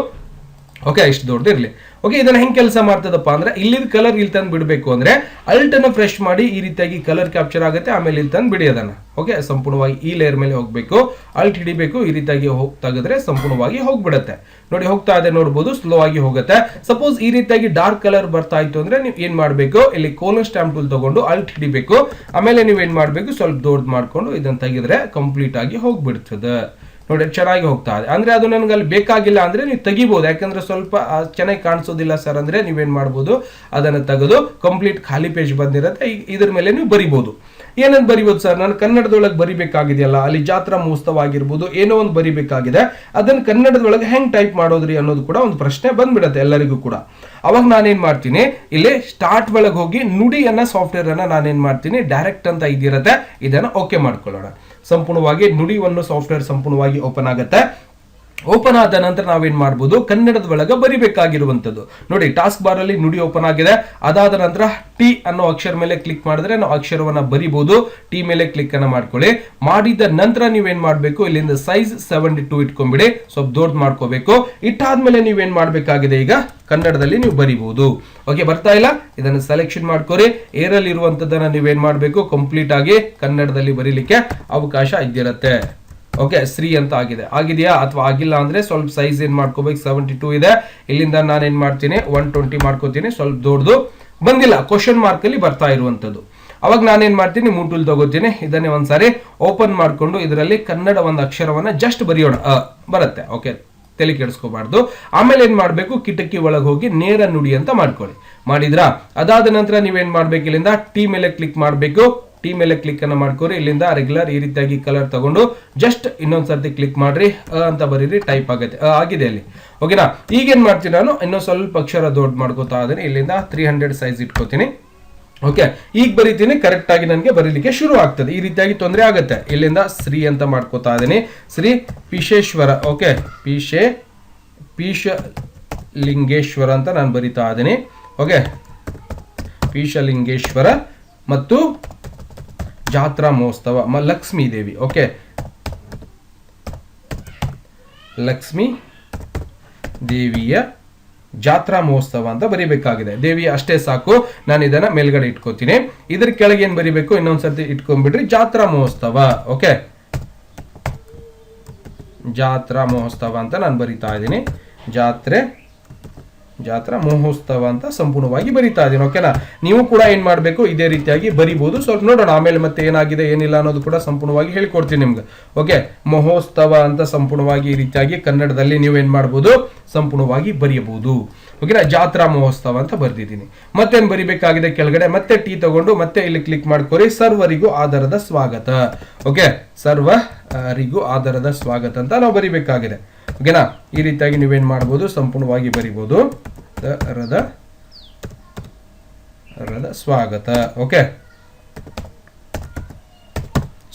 ಓಕೆ ಇಷ್ಟು ದೊಡ್ಡದು ಇರಲಿ. ಓಕೆ ಇದನ್ನ ಹೆಂಗೆ ಕೆಲಸ ಮಾಡ್ತದಪ್ಪ ಅಂದ್ರೆ ಇಲ್ಲಿದ ಕಲರ್ ಇಲ್ಲಿ ತಂದು ಬಿಡಬೇಕು ಅಂದ್ರೆ ಅಲ್ಟ್ ಅನ್ನ ಫ್ರೆಶ್ ಮಾಡಿ ಈ ರೀತಿಯಾಗಿ ಕಲರ್ ಕ್ಯಾಪ್ಚರ್ ಆಗುತ್ತೆ, ಆಮೇಲೆ ಇಲ್ಲಿ ತಂದು ಬಿಡಿ ಅದನ್ನ. ಓಕೆ ಸಂಪೂರ್ಣವಾಗಿ ಈ ಲೇಯರ್ ಮೇಲೆ ಹೋಗಬೇಕು. ಅಲ್ಟ್ ಹಿಡಿಬೇಕು, ಈ ರೀತಿಯಾಗಿ ಹೋಗಿ ತೆಗೆದ್ರೆ ಸಂಪೂರ್ಣವಾಗಿ ಹೋಗ್ಬಿಡುತ್ತೆ. ನೋಡಿ, ಹೋಗ್ತಾ ಇದೆ ನೋಡ್ಬೋದು ಸ್ಲೋ ಆಗಿ ಹೋಗುತ್ತೆ. ಸಪೋಸ್ ಈ ರೀತಿಯಾಗಿ ಡಾರ್ಕ್ ಕಲರ್ ಬರ್ತಾ ಇತ್ತು ಅಂದ್ರೆ ನೀವು ಏನ್ ಮಾಡಬೇಕು? ಇಲ್ಲಿ ಕೋಲರ್ ಸ್ಟ್ಯಾಂಪ್ ಟೂಲ್ ತಗೊಂಡು ಅಲ್ಟ್ ಹಿಡಿಬೇಕು. ಆಮೇಲೆ ನೀವು ಏನ್ ಮಾಡ್ಬೇಕು? ಸ್ವಲ್ಪ ದೊಡ್ಡ ಮಾಡ್ಕೊಂಡು ಇದನ್ನ ತೆಗೆದ್ರೆ ಕಂಪ್ಲೀಟ್ ಆಗಿ ಹೋಗ್ಬಿಡ್ತದೆ. ನೋಡಿ, ಚೆನ್ನಾಗಿ ಹೋಗ್ತಾ ಇದೆ. ಅಂದ್ರೆ ಅದು ನನಗೆ ಅಲ್ಲಿ ಬೇಕಾಗಿಲ್ಲ ಅಂದ್ರೆ ನೀವು ತೆಗಿಬೋದು. ಯಾಕಂದ್ರೆ ಸ್ವಲ್ಪ ಚೆನ್ನಾಗಿ ಕಾಣಿಸೋದಿಲ್ಲ ಸರ್ ಅಂದ್ರೆ ನೀವೇನು ಮಾಡ್ಬೋದು? ಅದನ್ನ ತೆಗೆದು ಕಂಪ್ಲೀಟ್ ಖಾಲಿ ಪೇಜ್ ಬಂದಿರುತ್ತೆ. ಇದ್ರ ಮೇಲೆ ನೀವು ಬರಿಬಹುದು ಏನಂತ ಬರಿಬೋದು ಸರ್? ನಾನು ಕನ್ನಡದೊಳಗೆ ಬರಿಬೇಕಾಗಿದೆಯಲ್ಲ, ಅಲ್ಲಿ ಜಾತ್ರಾ ಮಹೋತ್ಸವ ಆಗಿರ್ಬೋದು, ಏನೋ ಒಂದು ಬರಿಬೇಕಾಗಿದೆ. ಅದನ್ನ ಕನ್ನಡದೊಳಗೆ ಹೆಂಗ್ ಟೈಪ್ ಮಾಡೋದ್ರಿ ಅನ್ನೋದು ಕೂಡ ಒಂದು ಪ್ರಶ್ನೆ ಬಂದ್ಬಿಡುತ್ತೆ ಎಲ್ಲರಿಗೂ ಕೂಡ. ಅವಾಗ ನಾನೇನು ಮಾಡ್ತೀನಿ? ಇಲ್ಲಿ ಸ್ಟಾರ್ಟ್ ಒಳಗೆ ಹೋಗಿ ನುಡಿಯನ್ನು ಸಾಫ್ಟ್ವೇರ್ ನಾನೇನು ನಾನೇನ್ ಮಾಡ್ತೀನಿ? ಡೈರೆಕ್ಟ್ ಅಂತ ಇದಿರುತ್ತೆ. ಇದನ್ನ ಓಕೆ ಮಾಡ್ಕೊಳ್ಳೋಣ. ಸಂಪೂರ್ಣವಾಗಿ ನುಡಿವನ್ನು ಸಾಫ್ಟ್ವೇರ್ ಸಂಪೂರ್ಣವಾಗಿ ಓಪನ್ ಆಗುತ್ತೆ. ಓಪನ್ ಆದ ನಂತರ ನಾವೇನ್ ಮಾಡ್ಬೋದು? ಕನ್ನಡದ ಒಳಗೆ ಬರಿಬೇಕಾಗಿರುವಂತದ್ದು ನೋಡಿ ಟಾಸ್ಕ್ ಬಾರ್ ಅಲ್ಲಿ ನುಡಿ ಓಪನ್ ಆಗಿದೆ. ಅದಾದ ನಂತರ ಟಿ ಅನ್ನೋ ಅಕ್ಷರ ಮೇಲೆ ಕ್ಲಿಕ್ ಮಾಡಿದ್ರೆ ನಾವು ಅಕ್ಷರವನ್ನ ಬರಿಬಹುದು ಟಿ ಮೇಲೆ ಕ್ಲಿಕ್ ಅನ್ನ ಮಾಡ್ಕೊಳ್ಳಿ. ಮಾಡಿದ ನಂತರ ನೀವೇನ್ ಮಾಡ್ಬೇಕು? ಇಲ್ಲಿಂದ ಸೈಜ್ ಸೆವೆಂಟಿ ಟು ಇಟ್ಕೊಂಡ್ಬಿಡಿ. ಸ್ವಲ್ಪ ದೊಡ್ಡ ಮಾಡ್ಕೋಬೇಕು. ಇಟ್ಟಾದ್ಮೇಲೆ ನೀವೇನ್ ಮಾಡ್ಬೇಕಾಗಿದೆ ಈಗ? ಕನ್ನಡದಲ್ಲಿ ನೀವು ಬರಿಬಹುದು ಓಕೆ ಬರ್ತಾ ಇಲ್ಲ? ಇದನ್ನು ಸೆಲೆಕ್ಷನ್ ಮಾಡ್ಕೋರಿ. ಏರಲ್ಲಿ ಇರುವಂತದನ್ನ ನೀವೇನ್ ಮಾಡ್ಬೇಕು? ಕಂಪ್ಲೀಟ್ ಆಗಿ ಕನ್ನಡದಲ್ಲಿ ಬರೀಲಿಕ್ಕೆ ಅವಕಾಶ ಇದ್ದಿರತ್ತೆ. ಓಕೆ ಶ್ರೀ ಅಂತ ಆಗಿದೆ. ಆಗಿದೆಯಾ ಅಥವಾ ಆಗಿಲ್ಲ ಅಂದ್ರೆ ಸ್ವಲ್ಪ ಸೈಜ್ ಏನ್ ಮಾಡ್ಕೋಬೇಕು? ಸೆವೆಂಟಿ ಟೂ ಇದೆ. ಇಲ್ಲಿಂದ ನಾನು ಏನ್ ಮಾಡ್ತೀನಿ? ಒನ್ ಟ್ವೆಂಟಿ ಮಾಡ್ಕೋತೀನಿ. ಸ್ವಲ್ಪ ದೊಡ್ಡದು ಬಂದಿಲ್ಲ. ಕ್ವಶನ್ ಮಾರ್ಕ್ ಅಲ್ಲಿ ಬರ್ತಾ ಇರುವಂತದ್ದು. ಅವಾಗ ನಾನೇನ್ ಮಾಡ್ತೀನಿ? ಮೂಟೂಲ್ ತಗೋತೀನಿ. ಇದನ್ನೇ ಒಂದ್ಸಾರಿ ಓಪನ್ ಮಾಡ್ಕೊಂಡು ಇದರಲ್ಲಿ ಕನ್ನಡ ಒಂದು ಅಕ್ಷರವನ್ನ ಜಸ್ಟ್ ಬರೆಯೋಣ. ಬರುತ್ತೆ. ಓಕೆ, ತಲೆ ಕೆಡಿಸ್ಕೋಬಾರ್ದು. ಆಮೇಲೆ ಏನ್ ಮಾಡ್ಬೇಕು? ಕಿಟಕಿ ಒಳಗೆ ಹೋಗಿ ನೇರ ನುಡಿ ಅಂತ ಮಾಡ್ಕೊಳ್ಳಿ. ಮಾಡಿದ್ರಾ? ಅದಾದ ನಂತರ ನೀವೇನ್ ಮಾಡ್ಬೇಕು ಇಲ್ಲಿಂದ? ಟಿ ಮೇಲೆ ಕ್ಲಿಕ್ ಮಾಡ್ಬೇಕು. ಟಿ ಮೇಲೆ ಕ್ಲಿಕ್ ಅನ್ನು ಮಾಡ್ಕೋರಿ. ಇಲ್ಲಿಂದ ರೆಗ್ಯುಲರ್ ಈ ರೀತಿಯಾಗಿ ಕಲರ್ ತಗೊಂಡು ಜಸ್ಟ್ ಇನ್ನೊಂದ್ಸರ್ತಿ ಕ್ಲಿಕ್ ಮಾಡ್ರಿ ಅಂತ ಬರೀರಿ ಟೈಪ್ ಆಗುತ್ತೆ ಆಗಿದೆ ಅಲ್ಲಿ. ಓಕೆನಾ ಈಗೇನು ಮಾಡ್ತೀನಿ ನಾನು? ಇನ್ನೊಂದು ಸ್ವಲ್ಪ ಅಕ್ಷರ ದೊಡ್ಡ ಮಾಡ್ಕೋತಾ ಇದ್ದೀನಿ ಇಲ್ಲಿಂದ ತ್ರೀ ಹಂಡ್ರೆಡ್ ಸೈಜ್ ಇಟ್ಕೋತೀನಿ. ಓಕೆ ಈಗ ಬರೀತೀನಿ. ಕರೆಕ್ಟ್ ಆಗಿ ನನಗೆ ಬರೀಲಿಕ್ಕೆ ಶುರು ಆಗ್ತದೆ. ಈ ರೀತಿಯಾಗಿ ತೊಂದರೆ ಆಗುತ್ತೆ. ಇಲ್ಲಿಂದ ಶ್ರೀ ಅಂತ ಮಾಡ್ಕೋತಾ ಇದ್ದೀನಿ ಶ್ರೀ ಪಿಶೇಶ್ವರ ಓಕೆ ಪಿಶೆ ಪೀಶ ಲಿಂಗೇಶ್ವರ ಅಂತ ನಾನು ಬರಿತಾ ಇದ್ದೀನಿ ಓಕೆ ಪೀಶಲಿಂಗೇಶ್ವರ ಮತ್ತು ಜಾತ್ರಾ ಮಹೋತ್ಸವ, ಮ, ಲಕ್ಷ್ಮೀ ದೇವಿ ಓಕೆ ಲಕ್ಷ್ಮೀ ದೇವಿಯ ಜಾತ್ರಾ ಮಹೋತ್ಸವ ಅಂತ ಬರಿಬೇಕಾಗಿದೆ. ದೇವಿ ಅಷ್ಟೇ ಸಾಕು, ನಾನು ಇದನ್ನ ಮೇಲ್ಗಡೆ ಇಟ್ಕೋತೀನಿ. ಇದ್ರ ಕೆಳಗೆ ಏನ್ ಬರಿಬೇಕು? ಇನ್ನೊಂದ್ಸರ್ತಿ ಇಟ್ಕೊಂಡ್ಬಿಡ್ರಿ, ಜಾತ್ರಾ ಮಹೋತ್ಸವ ಓಕೆ ಜಾತ್ರಾ ಮಹೋತ್ಸವ ಅಂತ ನಾನು ಬರಿತಾ ಇದ್ದೀನಿ. ಜಾತ್ರೆ ಜಾತ್ರಾ ಮಹೋತ್ಸವ ಅಂತ ಸಂಪೂರ್ಣವಾಗಿ ಬರಿತಾ ಇದ್ದೀನಿ ಓಕೆನಾ? ನೀವು ಕೂಡ ಏನು ಮಾಡಬೇಕು? ಇದೇ ರೀತಿಯಾಗಿ ಬರಿಬೋದು. ಸ್ವಲ್ಪ ನೋಡೋಣ. ಆಮೇಲೆ ಮತ್ತೆ ಏನಾಗಿದೆ, ಏನಿಲ್ಲ ಅನ್ನೋದು ಕೂಡ ಸಂಪೂರ್ಣವಾಗಿ ಹೇಳ್ಕೊಡ್ತೀನಿ ನಿಮ್ಗೆ. ಓಕೆ? ಮಹೋತ್ಸವ ಅಂತ ಸಂಪೂರ್ಣವಾಗಿ ಈ ರೀತಿಯಾಗಿ ಕನ್ನಡದಲ್ಲಿ ನೀವು ಏನು ಮಾಡ್ಬೋದು? ಸಂಪೂರ್ಣವಾಗಿ ಬರೆಯಬಹುದು ಓಕೆನಾ? ಜಾತ್ರಾ ಮಹೋತ್ಸವ ಅಂತ ಬರೆದಿದ್ದೀನಿ. ಮತ್ತೇನು ಬರಿಬೇಕಾಗಿದೆ ಕೆಳಗಡೆ? ಮತ್ತೆ ಟೀ ತಗೊಂಡು ಮತ್ತೆ ಇಲ್ಲಿ ಕ್ಲಿಕ್ ಮಾಡ್ಕೊರಿ. ಸರ್ವರಿಗೂ ಆಧಾರದ ಸ್ವಾಗತ. ಓಕೆ? ಸರ್ವರಿಗೂ ಆಧಾರದ ಸ್ವಾಗತ ಅಂತ ನಾವು ಬರಿಬೇಕಾಗಿದೆ. ಓಕೆನಾ ಈ ರೀತಿಯಾಗಿ ನೀವೇನು ಮಾಡ್ಬೋದು, ಸಂಪೂರ್ಣವಾಗಿ ಬರಿಬೋದು. ರದ ರದ, ಸ್ವಾಗತ. ಓಕೆ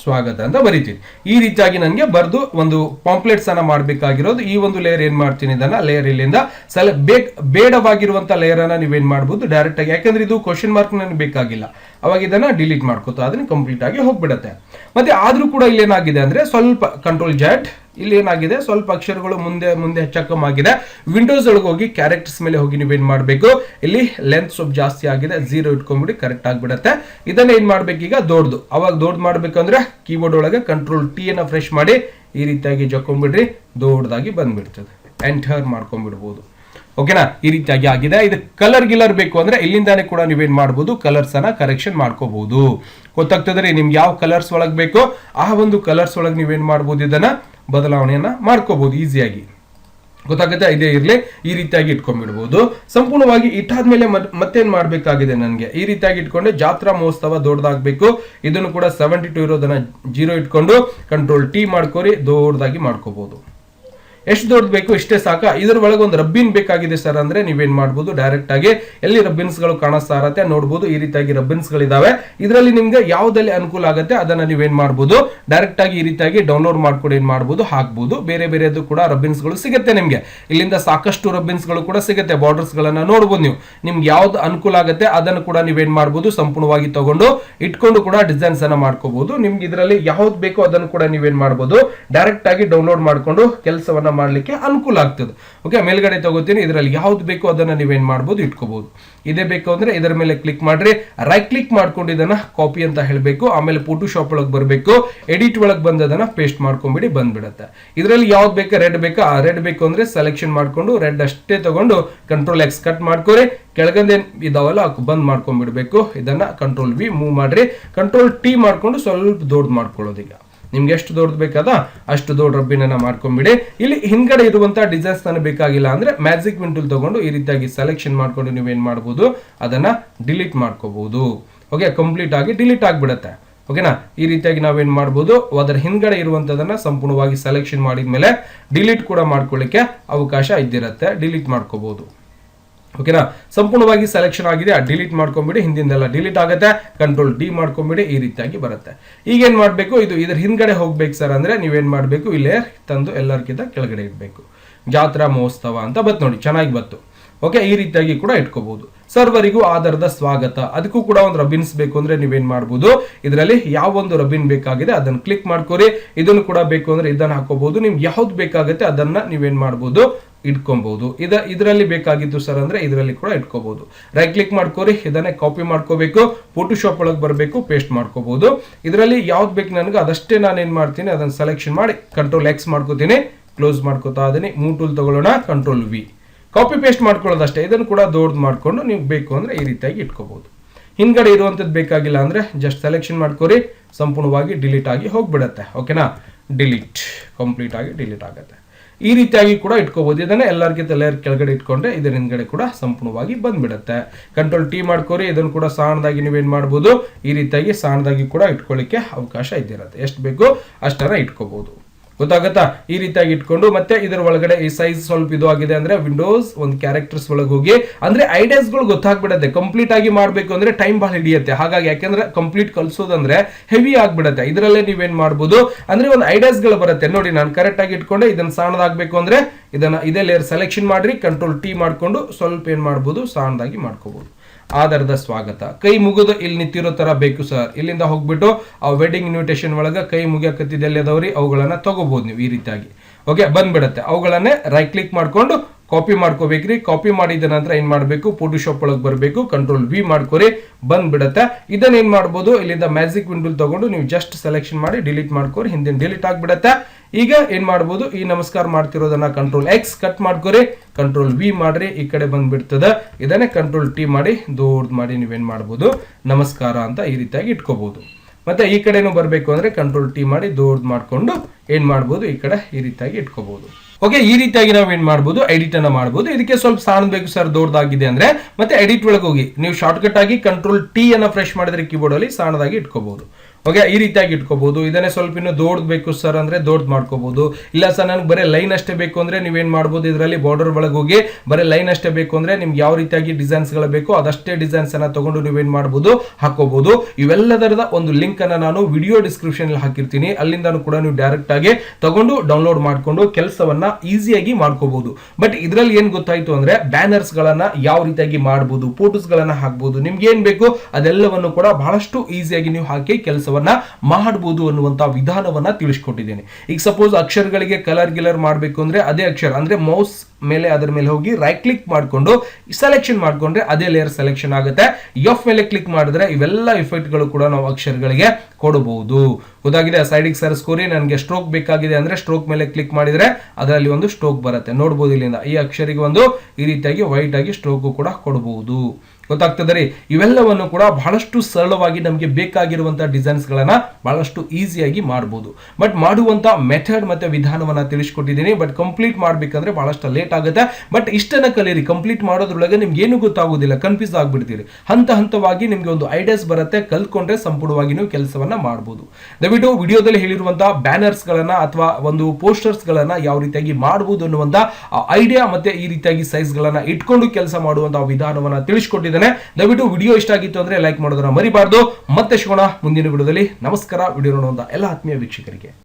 ಸ್ವಾಗತ ಅಂತ ಬರಿತೀನಿ. ಈ ರೀತಿಯಾಗಿ ನನಗೆ ಬರೆದು ಒಂದು ಪಾಂಪ್ಲೆಟ್ಸ್ ಅನ್ನ ಮಾಡಬೇಕಾಗಿರೋದು. ಈ ಒಂದು ಲೇಯರ್ ಏನ್ ಮಾಡ್ತೀನಿ ಇದನ್ನ? ಲೇಯರ್ ಇಲ್ಲಿಂದ ಸಲ ಬೇಡವಾಗಿರುವಂತ ಲೇಯರ್ ಅನ್ನ ನೀವೇನ್ ಮಾಡ್ಬೋದು? ಡೈರೆಕ್ಟ್ ಆಗಿ, ಯಾಕಂದ್ರೆ ಇದು ಕ್ವಶನ್ ಮಾರ್ಕ್ ನನಗೆ ಬೇಕಾಗಿಲ್ಲ. ಅವಾಗ ಇದನ್ನ ಡಿಲೀಟ್ ಮಾಡ್ಕೋತಾ ಅದನ್ನ ಕಂಪ್ಲೀಟ್ ಆಗಿ ಹೋಗ್ಬಿಡತ್ತೆ. ಮತ್ತೆ ಆದ್ರೂ ಕೂಡ ಇಲ್ಲಿ ಏನಾಗಿದೆ ಅಂದ್ರೆ ಸ್ವಲ್ಪ ಕಂಟ್ರೋಲ್ ಜೆಡ್ ಇಲ್ಲಿ ಏನಾಗಿದೆ? ಸ್ವಲ್ಪ ಅಕ್ಷರಗಳು ಮುಂದೆ ಮುಂದೆ ಹೆಚ್ಚಕ್ಕಮ್ಮಾಗಿದೆ ವಿಂಡೋಸ್ ಒಳಗೆ ಹೋಗಿ ಕ್ಯಾರೆಕ್ಟರ್ಸ್ ಮೇಲೆ ಹೋಗಿ ನೀವೇನ್ ಮಾಡಬೇಕು? ಇಲ್ಲಿ ಲೆಂತ್ ಸ್ವಲ್ಪ ಜಾಸ್ತಿ ಆಗಿದೆ ಜೀರೋ ಇಟ್ಕೊಂಡ್ಬಿಡಿ ಕರೆಕ್ಟ್ ಆಗಿಬಿಡುತ್ತೆ. ಇದನ್ನ ಏನ್ ಮಾಡ್ಬೇಕು ಈಗ? ದೊಡ್ಡದು. ಅವಾಗ ದೊಡ್ಡ ಮಾಡ್ಬೇಕಂದ್ರೆ ಕೀಬೋರ್ಡ್ ಒಳಗೆ ಕಂಟ್ರೋಲ್ ಟಿ ಅನ್ನ ಫ್ರೆಶ್ ಮಾಡಿ ಈ ರೀತಿಯಾಗಿ ಜಕ್ಕೊಂಡ್ಬಿಡ್ರಿ, ದೊಡ್ಡದಾಗಿ ಬಂದ್ಬಿಡ್ತದೆ. ಎಂಟರ್ ಮಾಡ್ಕೊಂಡ್ಬಿಡ್ಬೋದು. ಓಕೆನಾ ಈ ರೀತಿಯಾಗಿ ಆಗಿದೆ. ಇದು ಕಲರ್ ಗಿಲರ್ ಬೇಕು ಅಂದ್ರೆ ಇಲ್ಲಿಂದಾನೆ ಕೂಡ ನೀವೇನ್ ಮಾಡ್ಬೋದು? ಕಲರ್ಸ್ ಅನ್ನ ಕರೆಕ್ಷನ್ ಮಾಡ್ಕೋಬಹುದು ಗೊತ್ತಾಗ್ತದೆ ನಿಮ್ಗೆ ಯಾವ ಕಲರ್ಸ್ ಒಳಗೆ ಬೇಕೋ? ಆ ಒಂದು ಕಲರ್ಸ್ ಒಳಗೆ ನೀವೇನ್ ಮಾಡ್ಬೋದು ಇದನ್ನ? ಬದಲಾವಣೆಯನ್ನ ಮಾಡ್ಕೋಬಹುದು ಈಸಿಯಾಗಿ. ಗೊತ್ತಾಗುತ್ತೆ? ಇದೇ ಇರಲಿ. ಈ ರೀತಿಯಾಗಿ ಇಟ್ಕೊಂಡ್ಬಿಡ್ಬೋದು. ಸಂಪೂರ್ಣವಾಗಿ ಇಟ್ಟಾದ್ಮೇಲೆ ಮತ್ತೆ ಮತ್ತೇನ್ ಮಾಡಬೇಕಾಗಿದೆ ನನಗೆ? ಈ ರೀತಿಯಾಗಿ ಇಟ್ಕೊಂಡೆ ಜಾತ್ರಾ ಮಹೋತ್ಸವ ದೊಡ್ಡದಾಗಬೇಕು ಇದನ್ನು ಕೂಡ ಸೆವೆಂಟಿ ಟು ಇರೋದನ್ನ ಜೀರೋ ಇಟ್ಕೊಂಡು ಕಂಟ್ರೋಲ್ ಟಿ ಮಾಡ್ಕೋರಿ ದೊಡ್ಡದಾಗಿ ಮಾಡ್ಕೋಬಹುದು ಎಷ್ಟು ದೊಡ್ಡದು ಬೇಕು ಇಷ್ಟೇ ಸಾಕ? ಇದ್ರ ಒಳಗೆ ಒಂದು ರಬ್ಬಿನ್ ಬೇಕಾಗಿದೆ ಸರ್ ಅಂದ್ರೆ ನೀವೇನ್ ಮಾಡ್ಬೋದು? ಡೈರೆಕ್ಟ್ ಆಗಿ ಎಲ್ಲಿ ರಬ್ಬಿನ್ಸ್ಗಳು ಕಾಣಿಸ್ತಾ ಇರತ್ತೆ ನೋಡ್ಬೋದು. ಈ ರೀತಿಯಾಗಿ ರಬ್ಬಿನ್ಸ್ ಗಳಿದಾವೆ. ಇದರಲ್ಲಿ ನಿಮ್ಗೆ ಯಾವ್ದಲ್ಲಿ ಅನುಕೂಲ ಆಗುತ್ತೆ ಅದನ್ನ ನೀವೇನ್ ಮಾಡ್ಬೋದು? ಡೈರೆಕ್ಟ್ ಆಗಿ ಈ ರೀತಿಯಾಗಿ ಡೌನ್ಲೋಡ್ ಮಾಡ್ಕೊಂಡು ಏನ್ ಮಾಡ್ಬೋದು? ಹಾಕ್ಬೋದು. ಬೇರೆ ಬೇರೆದು ಕೂಡ ರಬ್ಬಿನ್ಸ್ಗಳು ಸಿಗುತ್ತೆ ನಿಮ್ಗೆ. ಇಲ್ಲಿಂದ ಸಾಕಷ್ಟು ರಬ್ಬಿನ್ಸ್ಗಳು ಕೂಡ ಸಿಗುತ್ತೆ. ಬಾರ್ಡರ್ಸ್ ಗಳನ್ನ ನೋಡಬಹುದು ನೀವು. ನಿಮ್ಗೆ ಯಾವ್ದು ಅನುಕೂಲ ಆಗುತ್ತೆ ಅದನ್ನು ಕೂಡ ನೀವೇನ್ ಮಾಡ್ಬೋದು? ಸಂಪೂರ್ಣವಾಗಿ ತಗೊಂಡು ಇಟ್ಕೊಂಡು ಕೂಡ ಡಿಸೈನ್ಸ್ ಅನ್ನ ಮಾಡ್ಕೋಬಹುದು ನಿಮ್ಗೆ ಇದರಲ್ಲಿ ಯಾವ್ದು ಬೇಕೋ ಅದನ್ನು ಕೂಡ ನೀವೇನ್ ಮಾಡಬಹುದು ಡೈರೆಕ್ಟ್ ಆಗಿ ಡೌನ್ಲೋಡ್ ಮಾಡ್ಕೊಂಡು ಕೆಲಸವನ್ನ ಮಾಡ್ಲಿಕ್ಕೆ ಅನುಕೂಲ ಆಗ್ತದೆ. ಓಕೆ ಮೇಲ್ಗಡೆ ತಗೋತೀನಿ, ಇದರಲ್ಲಿ ಯಾವ್ದು ಬೇಕೋ ಅದನ್ನ ನೀವೇನು ಮಾಡ್ಬೋದು ಇಟ್ಕೋಬಹುದು ಇದೇ ಬೇಕು ಅಂದ್ರೆ ಇದರ ಮೇಲೆ ಕ್ಲಿಕ್ ಮಾಡ್ರಿ. ರೈಟ್ ಕ್ಲಿಕ್ ಮಾಡ್ಕೊಂಡು ಇದನ್ನ ಕಾಪಿ ಅಂತ ಹೇಳಬೇಕು. ಆಮೇಲೆ ಫೋಟೋಶಾಪ್ ಒಳಗೆ ಬರಬೇಕು. ಎಡಿಟ್ ಒಳಗೆ ಬಂದದನ್ನ ಪೇಸ್ಟ್ ಮಾಡ್ಕೊಂಡ್ಬಿಡಿ ಬಂದ್ಬಿಡುತ್ತೆ. ಇದರಲ್ಲಿ ಯಾವ್ದು ಬೇಕಾ ರೆಡ್ ಬೇಕಾ? ಆ ರೆಡ್ ಬೇಕು ಅಂದ್ರೆ ಸೆಲೆಕ್ಷನ್ ಮಾಡ್ಕೊಂಡು ರೆಡ್ ಅಷ್ಟೇ ತಗೊಂಡು ಕಂಟ್ರೋಲ್ ಎಕ್ಸ್ ಕಟ್ ಮಾಡ್ಕೊರಿ. ಕೆಳಗಂದೇನ್ ಇದಾವಲ್ಲ ಬಂದ್ ಮಾಡ್ಕೊಂಡ್ಬಿಡ್ಬೇಕು ಇದನ್ನ ಕಂಟ್ರೋಲ್ ವಿ ಮೂವ್ ಮಾಡ್ರಿ. ಕಂಟ್ರೋಲ್ ಟಿ ಮಾಡ್ಕೊಂಡು ಸ್ವಲ್ಪ ದೊಡ್ಡ ಮಾಡ್ಕೊಳ್ಳೋದೀಗ. ನಿಮ್ಗೆ ಎಷ್ಟು ದೊಡ್ಡದು ಬೇಕಾದ ಅಷ್ಟು ದೊಡ್ಡ ರಬ್ಬಿನ ಮಾಡ್ಕೊಂಡ್ಬಿಡಿ ಇಲ್ಲಿ ಹಿಂದ್ಗಡೆ ಇರುವಂತಹ ಡಿಸೈನ್ಸ್ ನನಗೆ ಬೇಕಾಗಿಲ್ಲ ಅಂದ್ರೆ ಮ್ಯಾಜಿಕ್ ವಿಂಟೂಲ್ ತಗೊಂಡು ಈ ರೀತಿಯಾಗಿ ಸೆಲೆಕ್ಷನ್ ಮಾಡ್ಕೊಂಡು ನೀವೇನ್ ಮಾಡ್ಬೋದು? ಅದನ್ನ ಡಿಲೀಟ್ ಮಾಡ್ಕೋಬಹುದು ಓಕೆ ಕಂಪ್ಲೀಟ್ ಆಗಿ ಡಿಲೀಟ್ ಆಗ್ಬಿಡತ್ತೆ. ಓಕೆನಾ ಈ ರೀತಿಯಾಗಿ ನಾವೇನ್ ಮಾಡ್ಬೋದು? ಅದರ ಹಿಂದ್ಗಡೆ ಇರುವಂತದನ್ನ ಸಂಪೂರ್ಣವಾಗಿ ಸೆಲೆಕ್ಷನ್ ಮಾಡಿದ್ಮೇಲೆ ಡಿಲೀಟ್ ಕೂಡ ಮಾಡ್ಕೊಳ್ಳಿಕ್ಕೆ ಅವಕಾಶ ಇದ್ದಿರತ್ತೆ. ಡಿಲೀಟ್ ಮಾಡ್ಕೋಬಹುದು ಓಕೆನಾ? ಸಂಪೂರ್ಣವಾಗಿ ಸೆಲೆಕ್ಷನ್ ಆಗಿದೆ ಡಿಲೀಟ್ ಮಾಡ್ಕೊಂಬಿಡಿ, ಹಿಂದಿಂದೆಲ್ಲ ಡಿಲೀಟ್ ಆಗುತ್ತೆ ಕಂಟ್ರೋಲ್ ಡಿ ಮಾಡ್ಕೊಂಬಿಡಿ, ಈ ರೀತಿಯಾಗಿ ಬರುತ್ತೆ. ಈಗ ಏನ್ ಮಾಡಬೇಕು? ಇದು ಇದ್ರ ಹಿಂದ್ಗಡೆ ಹೋಗ್ಬೇಕು ಸರ್ ಅಂದ್ರೆ ನೀವೇನ್ ಮಾಡಬೇಕು? ಇಲ್ಲೇ ತಂದು ಎಲ್ಲರಿಗಿಂತ ಕೆಳಗಡೆ ಇಡಬೇಕು. ಜಾತ್ರಾ ಮಹೋತ್ಸವ ಅಂತ ಬತ್ತು ನೋಡಿ, ಚೆನ್ನಾಗಿ ಬತ್ತು ಓಕೆ, ಈ ರೀತಿಯಾಗಿ ಕೂಡ ಇಟ್ಕೋಬಹುದು ಸರ್ವರಿಗೂ ಆಧಾರದ ಸ್ವಾಗತ. ಅದಕ್ಕೂ ಕೂಡ ಒಂದು ರಬಿನ್ಸ್ ಬೇಕು ಅಂದ್ರೆ ನೀವೇನ್ ಮಾಡ್ಬೋದು? ಇದರಲ್ಲಿ ಯಾವ ಒಂದು ರಬಿನ್ ಬೇಕಾಗಿದೆ ಅದನ್ನ ಕ್ಲಿಕ್ ಮಾಡ್ಕೋರಿ. ಇದನ್ನು ಕೂಡ ಬೇಕು ಅಂದ್ರೆ ಇದನ್ನ ಹಾಕೋಬಹುದು ನಿಮ್ಗೆ ಯಾವ್ದು ಬೇಕಾಗುತ್ತೆ, ಅದನ್ನ ನೀವೇನ್ ಮಾಡ್ಬೋದು? ಇಟ್ಕೊಬಹುದು ಇದ, ಇದರಲ್ಲಿ ಬೇಕಾಗಿದ್ದು ಸರ್ ಅಂದ್ರೆ ಇದರಲ್ಲಿ ಕೂಡ ಇಟ್ಕೋಬಹುದು ರೈಟ್ ಕ್ಲಿಕ್ ಮಾಡ್ಕೋರಿ, ಇದನ್ನೇ ಕಾಪಿ ಮಾಡ್ಕೋಬೇಕು ಫೋಟೋಶಾಪ್ ಒಳಗೆ ಬರಬೇಕು ಪೇಸ್ಟ್ ಮಾಡ್ಕೋಬಹುದು ಇದರಲ್ಲಿ ಯಾವ್ದು ಬೇಕು ನನಗೆ ಅದಷ್ಟೇ ನಾನು ಏನ್ ಮಾಡ್ತೀನಿ ಅದನ್ನ ಸೆಲೆಕ್ಷನ್ ಮಾಡಿ ಕಂಟ್ರೋಲ್ ಎಕ್ಸ್ ಮಾಡ್ಕೋತೀನಿ ಕ್ಲೋಸ್ ಮಾಡ್ಕೋತಾ ಇದೀನಿ. ಮೂಟೂಲ್ ಟೂಲ್ ತಗೊಳ್ಳೋಣ ಕಂಟ್ರೋಲ್ ವಿ ಕಾಪಿ ಪೇಸ್ಟ್ ಮಾಡ್ಕೊಳ್ಳೋದಷ್ಟೇ ಇದನ್ನು ಕೂಡ ದೊಡ್ಡದು ಮಾಡಿಕೊಂಡು ನೀವು ಬೇಕು ಅಂದ್ರೆ ಈ ರೀತಿಯಾಗಿ ಇಟ್ಕೋಬಹುದು ಹಿಂದ್ಗಡೆ ಇರುವಂಥದ್ದು ಬೇಕಾಗಿಲ್ಲ ಅಂದ್ರೆ ಜಸ್ಟ್ ಸೆಲೆಕ್ಷನ್ ಮಾಡ್ಕೋರಿ, ಸಂಪೂರ್ಣವಾಗಿ ಡಿಲೀಟ್ ಆಗಿ ಹೋಗ್ಬಿಡತ್ತೆ. ಓಕೆನಾ ಡಿಲೀಟ್ ಕಂಪ್ಲೀಟ್ ಆಗಿ ಡಿಲೀಟ್ ಆಗುತ್ತೆ. ಈ ರೀತಿಯಾಗಿ ಕೂಡ ಇಟ್ಕೋಬಹುದು ಇದನ್ನ ಎಲ್ಲರಿಗಿಂತ ಲೇಯರ್ ಕೆಳಗಡೆ ಇಟ್ಕೊಂಡ್ರೆ ಇದರ ಹಿಂದ್ಗಡೆ ಕೂಡ ಸಂಪೂರ್ಣವಾಗಿ ಬಂದ್ಬಿಡುತ್ತೆ. ಕಂಟ್ರೋಲ್ ಟಿ ಮಾಡ್ಕೋರಿ, ಇದನ್ನು ಕೂಡ ಸಣ್ಣದಾಗಿ ನೀವೇನ್ ಮಾಡ್ಬೋದು, ಈ ರೀತಿಯಾಗಿ ಸಾಣದಾಗಿ ಕೂಡ ಇಟ್ಕೊಳ್ಳಿಕ್ಕೆ ಅವಕಾಶ ಇದ್ದಿರುತ್ತೆ. ಎಷ್ಟು ಬೇಕು ಅಷ್ಟನ್ನ ಇಟ್ಕೋಬಹುದು ಗೊತ್ತಾಗತ್ತಾ? ಈ ರೀತಿಯಾಗಿ ಇಟ್ಕೊಂಡು ಮತ್ತೆ ಇದರ ಒಳಗಡೆ ಈ ಸೈಜ್ ಸ್ವಲ್ಪ ಇದು ಆಗಿದೆ ಅಂದ್ರೆ ವಿಂಡೋಸ್ ಒಂದು ಕ್ಯಾರೆಕ್ಟರ್ಸ್ ಒಳಗೆ ಹೋಗಿ, ಅಂದ್ರೆ ಐಡಿಯಾಸ್ಗಳು ಗೊತ್ತಾಗ್ಬಿಡತ್ತೆ. ಕಂಪ್ಲೀಟ್ ಆಗಿ ಮಾಡಬೇಕು ಅಂದ್ರೆ ಟೈಮ್ ಬಹಳ ಹಿಡಿಯುತ್ತೆ. ಹಾಗಾಗಿ ಯಾಕೆಂದ್ರೆ ಕಂಪ್ಲೀಟ್ ಕಲ್ಸೋದಂದ್ರೆ ಹೆವಿ ಆಗ್ಬಿಡತ್ತೆ. ಇದರಲ್ಲೇ ನೀವೇನ್ ಮಾಡ್ಬೋದು? ಅಂದ್ರೆ ಒಂದು ಐಡಿಯಾಸ್ಗಳು ಬರುತ್ತೆ. ನೋಡಿ, ನಾನು ಕರೆಕ್ಟ್ ಆಗಿ ಇಟ್ಕೊಂಡೆ, ಇದನ್ನ ಸಾಣದಾಗಬೇಕು ಅಂದ್ರೆ ಇದನ್ನ, ಇದೇ ಲೇಯರ್ ಸೆಲೆಕ್ಷನ್ ಮಾಡ್ರಿ ಕಂಟ್ರೋಲ್ ಟಿ ಮಾಡ್ಕೊಂಡು ಸ್ವಲ್ಪ ಏನ್ ಮಾಡ್ಬೋದು, ಸಣ್ಣದಾಗಿ ಮಾಡ್ಕೋಬಹುದು ಆಧಾರದ ಸ್ವಾಗತ. ಕೈ ಮುಗಿದು ಇಲ್ಲಿ ನಿಂತಿರೋ ತರ ಬೇಕು ಸರ್. ಇಲ್ಲಿಂದ ಹೋಗ್ಬಿಟ್ಟು ಆ ವೆಡ್ಡಿಂಗ್ ಇನ್ವಿಟೇಷನ್ ಒಳಗೆ ಕೈ ಮುಗಿಯಕತ್ತಿದ್ದೆಲ್ಲಿ ಅದಾವ್ರಿ? ಅವುಗಳನ್ನ ತಗೋಬಹುದು ನೀವು ಈ ರೀತಿಯಾಗಿ. ಓಕೆ ಬಂದ್ಬಿಡತ್ತೆ. ಅವುಗಳನ್ನೇ ರೈಟ್ ಕ್ಲಿಕ್ ಮಾಡ್ಕೊಂಡು ಕಾಪಿ ಮಾಡ್ಕೋಬೇಕ್ರಿ. ಕಾಪಿ ಮಾಡಿದ ನಂತರ ಏನ್ ಮಾಡಬೇಕು? ಫೋಟೋಶಾಪ್ ಒಳಗೆ ಬರಬೇಕು. ಕಂಟ್ರೋಲ್ ವಿ ಮಾಡ್ಕೋರಿ. ಬಂದ್ಬಿಡತ್ತೆ. ಇದನ್ನ ಏನ್ ಮಾಡ್ಬೋದು? ಇಲ್ಲಿಂದ ಮ್ಯಾಜಿಕ್ ವಿಂಡೋಲ್ ತಗೊಂಡು ನೀವು ಜಸ್ಟ್ ಸೆಲೆಕ್ಷನ್ ಮಾಡಿ ಡಿಲೀಟ್ ಮಾಡ್ಕೋರಿ. ಹಿಂದಿನ ಡಿಲೀಟ್ ಆಗ್ಬಿಡತ್ತೆ. ಈಗ ಏನ್ ಮಾಡ್ಬೋದು? ಈ ನಮಸ್ಕಾರ ಮಾಡ್ತಿರೋದನ್ನ ಕಂಟ್ರೋಲ್ ಎಕ್ಸ್ ಕಟ್ ಮಾಡ್ಕೋರಿ. ಕಂಟ್ರೋಲ್ ವಿ ಮಾಡ್ರಿ. ಈ ಕಡೆ ಬಂದ್ಬಿಡ್ತದ. ಇದನ್ನೇ ಕಂಟ್ರೋಲ್ ಟಿ ಮಾಡಿ ದೊಡ್ಡ ಮಾಡಿ ನೀವೇನ್ ಮಾಡ್ಬೋದು? ನಮಸ್ಕಾರ ಅಂತ ಈ ರೀತಿಯಾಗಿ ಇಟ್ಕೋಬಹುದು ಮತ್ತೆ ಈ ಕಡೆನೂ ಬರಬೇಕು ಅಂದ್ರೆ ಕಂಟ್ರೋಲ್ ಟಿ ಮಾಡಿ ದೊಡ್ಡ ಮಾಡ್ಕೊಂಡು ಏನ್ ಮಾಡ್ಬೋದು? ಈ ಕಡೆ ಈ ರೀತಿಯಾಗಿ ಇಟ್ಕೋಬಹುದು ಓಕೆ ಈ ರೀತಿಯಾಗಿ ನಾವು ಏನ್ ಮಾಡಬಹುದು ಎಡಿಟ್ ಅನ್ನ ಮಾಡಬಹುದು ಇದಕ್ಕೆ ಸ್ವಲ್ಪ ಸ್ಥಾನ ಬೇಕು ಸರ್ ದೊಡ್ಡದಾಗಿದೆ ಅಂದ್ರೆ ಮತ್ತೆ ಎಡಿಟ್ ಒಳಗೆ ಹೋಗಿ. ನೀವು ಶಾರ್ಟ್ಕಟ್ ಆಗಿ ಕಂಟ್ರೋಲ್ ಟಿ ಅನ್ನ ಫ್ರೆಶ್ ಮಾಡಿದ್ರೆ ಕೀಬೋರ್ಡ್ ಅಲ್ಲಿ ಸಣ್ಣದಾಗಿ ಇಟ್ಕೋಬಹುದು ಓಕೆ, ಈ ರೀತಿಯಾಗಿ ಇಟ್ಕೋಬಹುದು. ಇದನ್ನೇ ಸ್ವಲ್ಪ ಇನ್ನು ದೊಡ್ಡದು ಬೇಕು ಸರ್ ಅಂದ್ರೆ ದೊಡ್ಡದು ಮಾಡ್ಕೋಬಹುದು. ಇಲ್ಲ ಸರ್, ನನಗೆ ಬರೀ ಲೈನ್ ಅಷ್ಟೇ ಬೇಕು ಅಂದ್ರೆ ನೀವೇನ್ ಮಾಡ್ಬೋದು? ಇದರಲ್ಲಿ ಬಾರ್ಡರ್ ಒಳಗೆ ಹೋಗಿ ಬರೀ ಲೈನ್ ಅಷ್ಟೇ ಬೇಕು ಅಂದ್ರೆ ನಿಮ್ಗೆ ಯಾವ ರೀತಿಯಾಗಿ ಡಿಸೈನ್ಸ್ಗಳು ಬೇಕು ಅದಷ್ಟೇ ಡಿಸೈನ್ಸ್ ಅನ್ನ ತಗೊಂಡು ನೀವೇನ್ ಮಾಡಬಹುದು ಹಾಕೋಬಹುದು ಇವೆಲ್ಲದರದ ಒಂದು ಲಿಂಕ್ ಅನ್ನ ನಾನು ವಿಡಿಯೋ ಡಿಸ್ಕ್ರಿಪ್ಷನ್ ಅಲ್ಲಿ ಹಾಕಿರ್ತೀನಿ. ಅಲ್ಲಿಂದ ಕೂಡ ನೀವು ಡೈರೆಕ್ಟ್ ಆಗಿ ತಗೊಂಡು ಡೌನ್ಲೋಡ್ ಮಾಡ್ಕೊಂಡು ಕೆಲಸವನ್ನ ಈಸಿಯಾಗಿ ಮಾಡ್ಕೋಬಹುದು. ಬಟ್ ಇದರಲ್ಲಿ ಏನ್ ಗೊತ್ತಾಯ್ತು ಅಂದ್ರೆ ಬ್ಯಾನರ್ಸ್ ಗಳನ್ನ ಯಾವ ರೀತಿಯಾಗಿ ಮಾಡಬಹುದು ಫೋಟೋಸ್ ಗಳನ್ನ ಹಾಕ್ಬಹುದು ನಿಮ್ಗೆ ಏನ್ ಬೇಕು ಅದೆಲ್ಲವನ್ನು ಕೂಡ ಬಹಳಷ್ಟು ಈಸಿಯಾಗಿ ನೀವು ಹಾಕಿ ಕೆಲಸವನ್ನ ಮಾಡಬಹುದು ಅನ್ನುವಂತ ವಿಧಾನವನ್ನ ತಿಳಿಸ್ಕೊಟ್ಟಿದ್ದೇನೆ. ಈಗ ಸಪೋಸ್ ಅಕ್ಷರಗಳಿಗೆ ಕಲರ್ ಗಿಲರ್ ಮಾಡಬೇಕು ಅಂದ್ರೆ ಅದೇ ಅಕ್ಷರ, ಅಂದ್ರೆ ಮೌಸ್ ಮೇಲೆ ಅದರ ಮೇಲೆ ಹೋಗಿ ರೈಟ್ ಕ್ಲಿಕ್ ಮಾಡಿಕೊಂಡು ಸೆಲೆಕ್ಷನ್ ಮಾಡ್ಕೊಂಡ್ರೆ ಅದೇ ಲೇಯರ್ ಸೆಲೆಕ್ಷನ್ ಆಗುತ್ತೆ. ಎಫ್ ಮೇಲೆ ಕ್ಲಿಕ್ ಮಾಡಿದ್ರೆ ಇವೆಲ್ಲ ಇಫೆಕ್ಟ್ಗಳು ಗಳು ಕೂಡ ನಾವು ಅಕ್ಷರಗಳಿಗೆ ಕೊಡಬಹುದು. ಗೊತ್ತಾಗಿದೆ ಸೈಡಿಗೆ ಸರಿಸ್ಕೋರಿ ನನಗೆ ಸ್ಟ್ರೋಕ್ ಬೇಕಾಗಿದೆ ಅಂದ್ರೆ ಸ್ಟ್ರೋಕ್ ಮೇಲೆ ಕ್ಲಿಕ್ ಮಾಡಿದ್ರೆ ಅದರಲ್ಲಿ ಒಂದು ಸ್ಟ್ರೋಕ್ ಬರುತ್ತೆ. ನೋಡಬಹುದು ಇಲ್ಲಿಂದ. ಈ ಅಕ್ಷರಿಗೆ ಒಂದು ಈ ರೀತಿಯಾಗಿ ವೈಟ್ ಆಗಿ ಸ್ಟ್ರೋಕ್ ಕೂಡ ಕೊಡಬಹುದು. ಗೊತ್ತಾಗ್ತದೆ ರೀ. ಇವೆಲ್ಲವನ್ನು ಕೂಡ ಬಹಳಷ್ಟು ಸರಳವಾಗಿ ನಮಗೆ ಬೇಕಾಗಿರುವಂತಹ ಡಿಸೈನ್ಸ್ ಗಳನ್ನ ಬಹಳಷ್ಟು ಈಸಿಯಾಗಿ ಮಾಡಬಹುದು ಬಟ್ ಮಾಡುವಂತ ಮೆಥಡ್ ಮತ್ತೆ ವಿಧಾನವನ್ನ ತಿಳಿಸ್ಕೊಟ್ಟಿದ್ದೀನಿ. ಬಟ್ ಕಂಪ್ಲೀಟ್ ಮಾಡಬೇಕಂದ್ರೆ ಬಹಳಷ್ಟು ಲೇಟ್ ಆಗುತ್ತೆ. ಬಟ್ ಇಷ್ಟನ್ನ ಕಲೀರಿ. ಕಂಪ್ಲೀಟ್ ಮಾಡೋದ್ರೊಳಗೆ ನಿಮ್ಗೆ ಏನು ಗೊತ್ತಾಗೋದಿಲ್ಲ. ಕನ್ಫ್ಯೂಸ್ ಆಗಿಬಿಡ್ತೀರಿ. ಹಂತ ಹಂತವಾಗಿ ನಿಮ್ಗೆ ಒಂದು ಐಡಿಯಾಸ್ ಬರುತ್ತೆ. ಕಲ್ತ್ಕೊಂಡ್ರೆ ಸಂಪೂರ್ಣವಾಗಿ ನೀವು ಕೆಲಸವನ್ನ ಮಾಡಬಹುದು ದಯವಿಟ್ಟು ವಿಡಿಯೋದಲ್ಲಿ ಹೇಳಿರುವಂತಹ ಬ್ಯಾನರ್ಸ್ ಗಳನ್ನ ಅಥವಾ ಒಂದು ಪೋಸ್ಟರ್ಸ್ ಗಳನ್ನ ಯಾವ ರೀತಿಯಾಗಿ ಮಾಡಬಹುದು ಅನ್ನುವಂತ ಐಡಿಯಾ ಮತ್ತೆ ಈ ರೀತಿಯಾಗಿ ಸೈಜ್ ಗಳನ್ನ ಇಟ್ಕೊಂಡು ಕೆಲಸ ಮಾಡುವಂತಹ ವಿಧಾನವನ್ನ ತಿಳಿಸ್ಕೊಟ್ಟಿದ್ದೇನೆ ದಯವಿಟ್ಟು ವಿಡಿಯೋ ಇಷ್ಟ ಆಗಿತ್ತು ಅಂದ್ರೆ ಲೈಕ್ ಮಾಡೋದನ್ನ ಮರಿಬಾರ್ದು. ಮತ್ತೆ ಸಿಗೋಣ ಮುಂದಿನ ವಿಡಿಯೋದಲ್ಲಿ. ನಮಸ್ಕಾರ. ವಿಡಿಯೋ ನೋಡುವಂತ ಎಲ್ಲ ಆತ್ಮೀಯ ವೀಕ್ಷಕರಿಗೆ.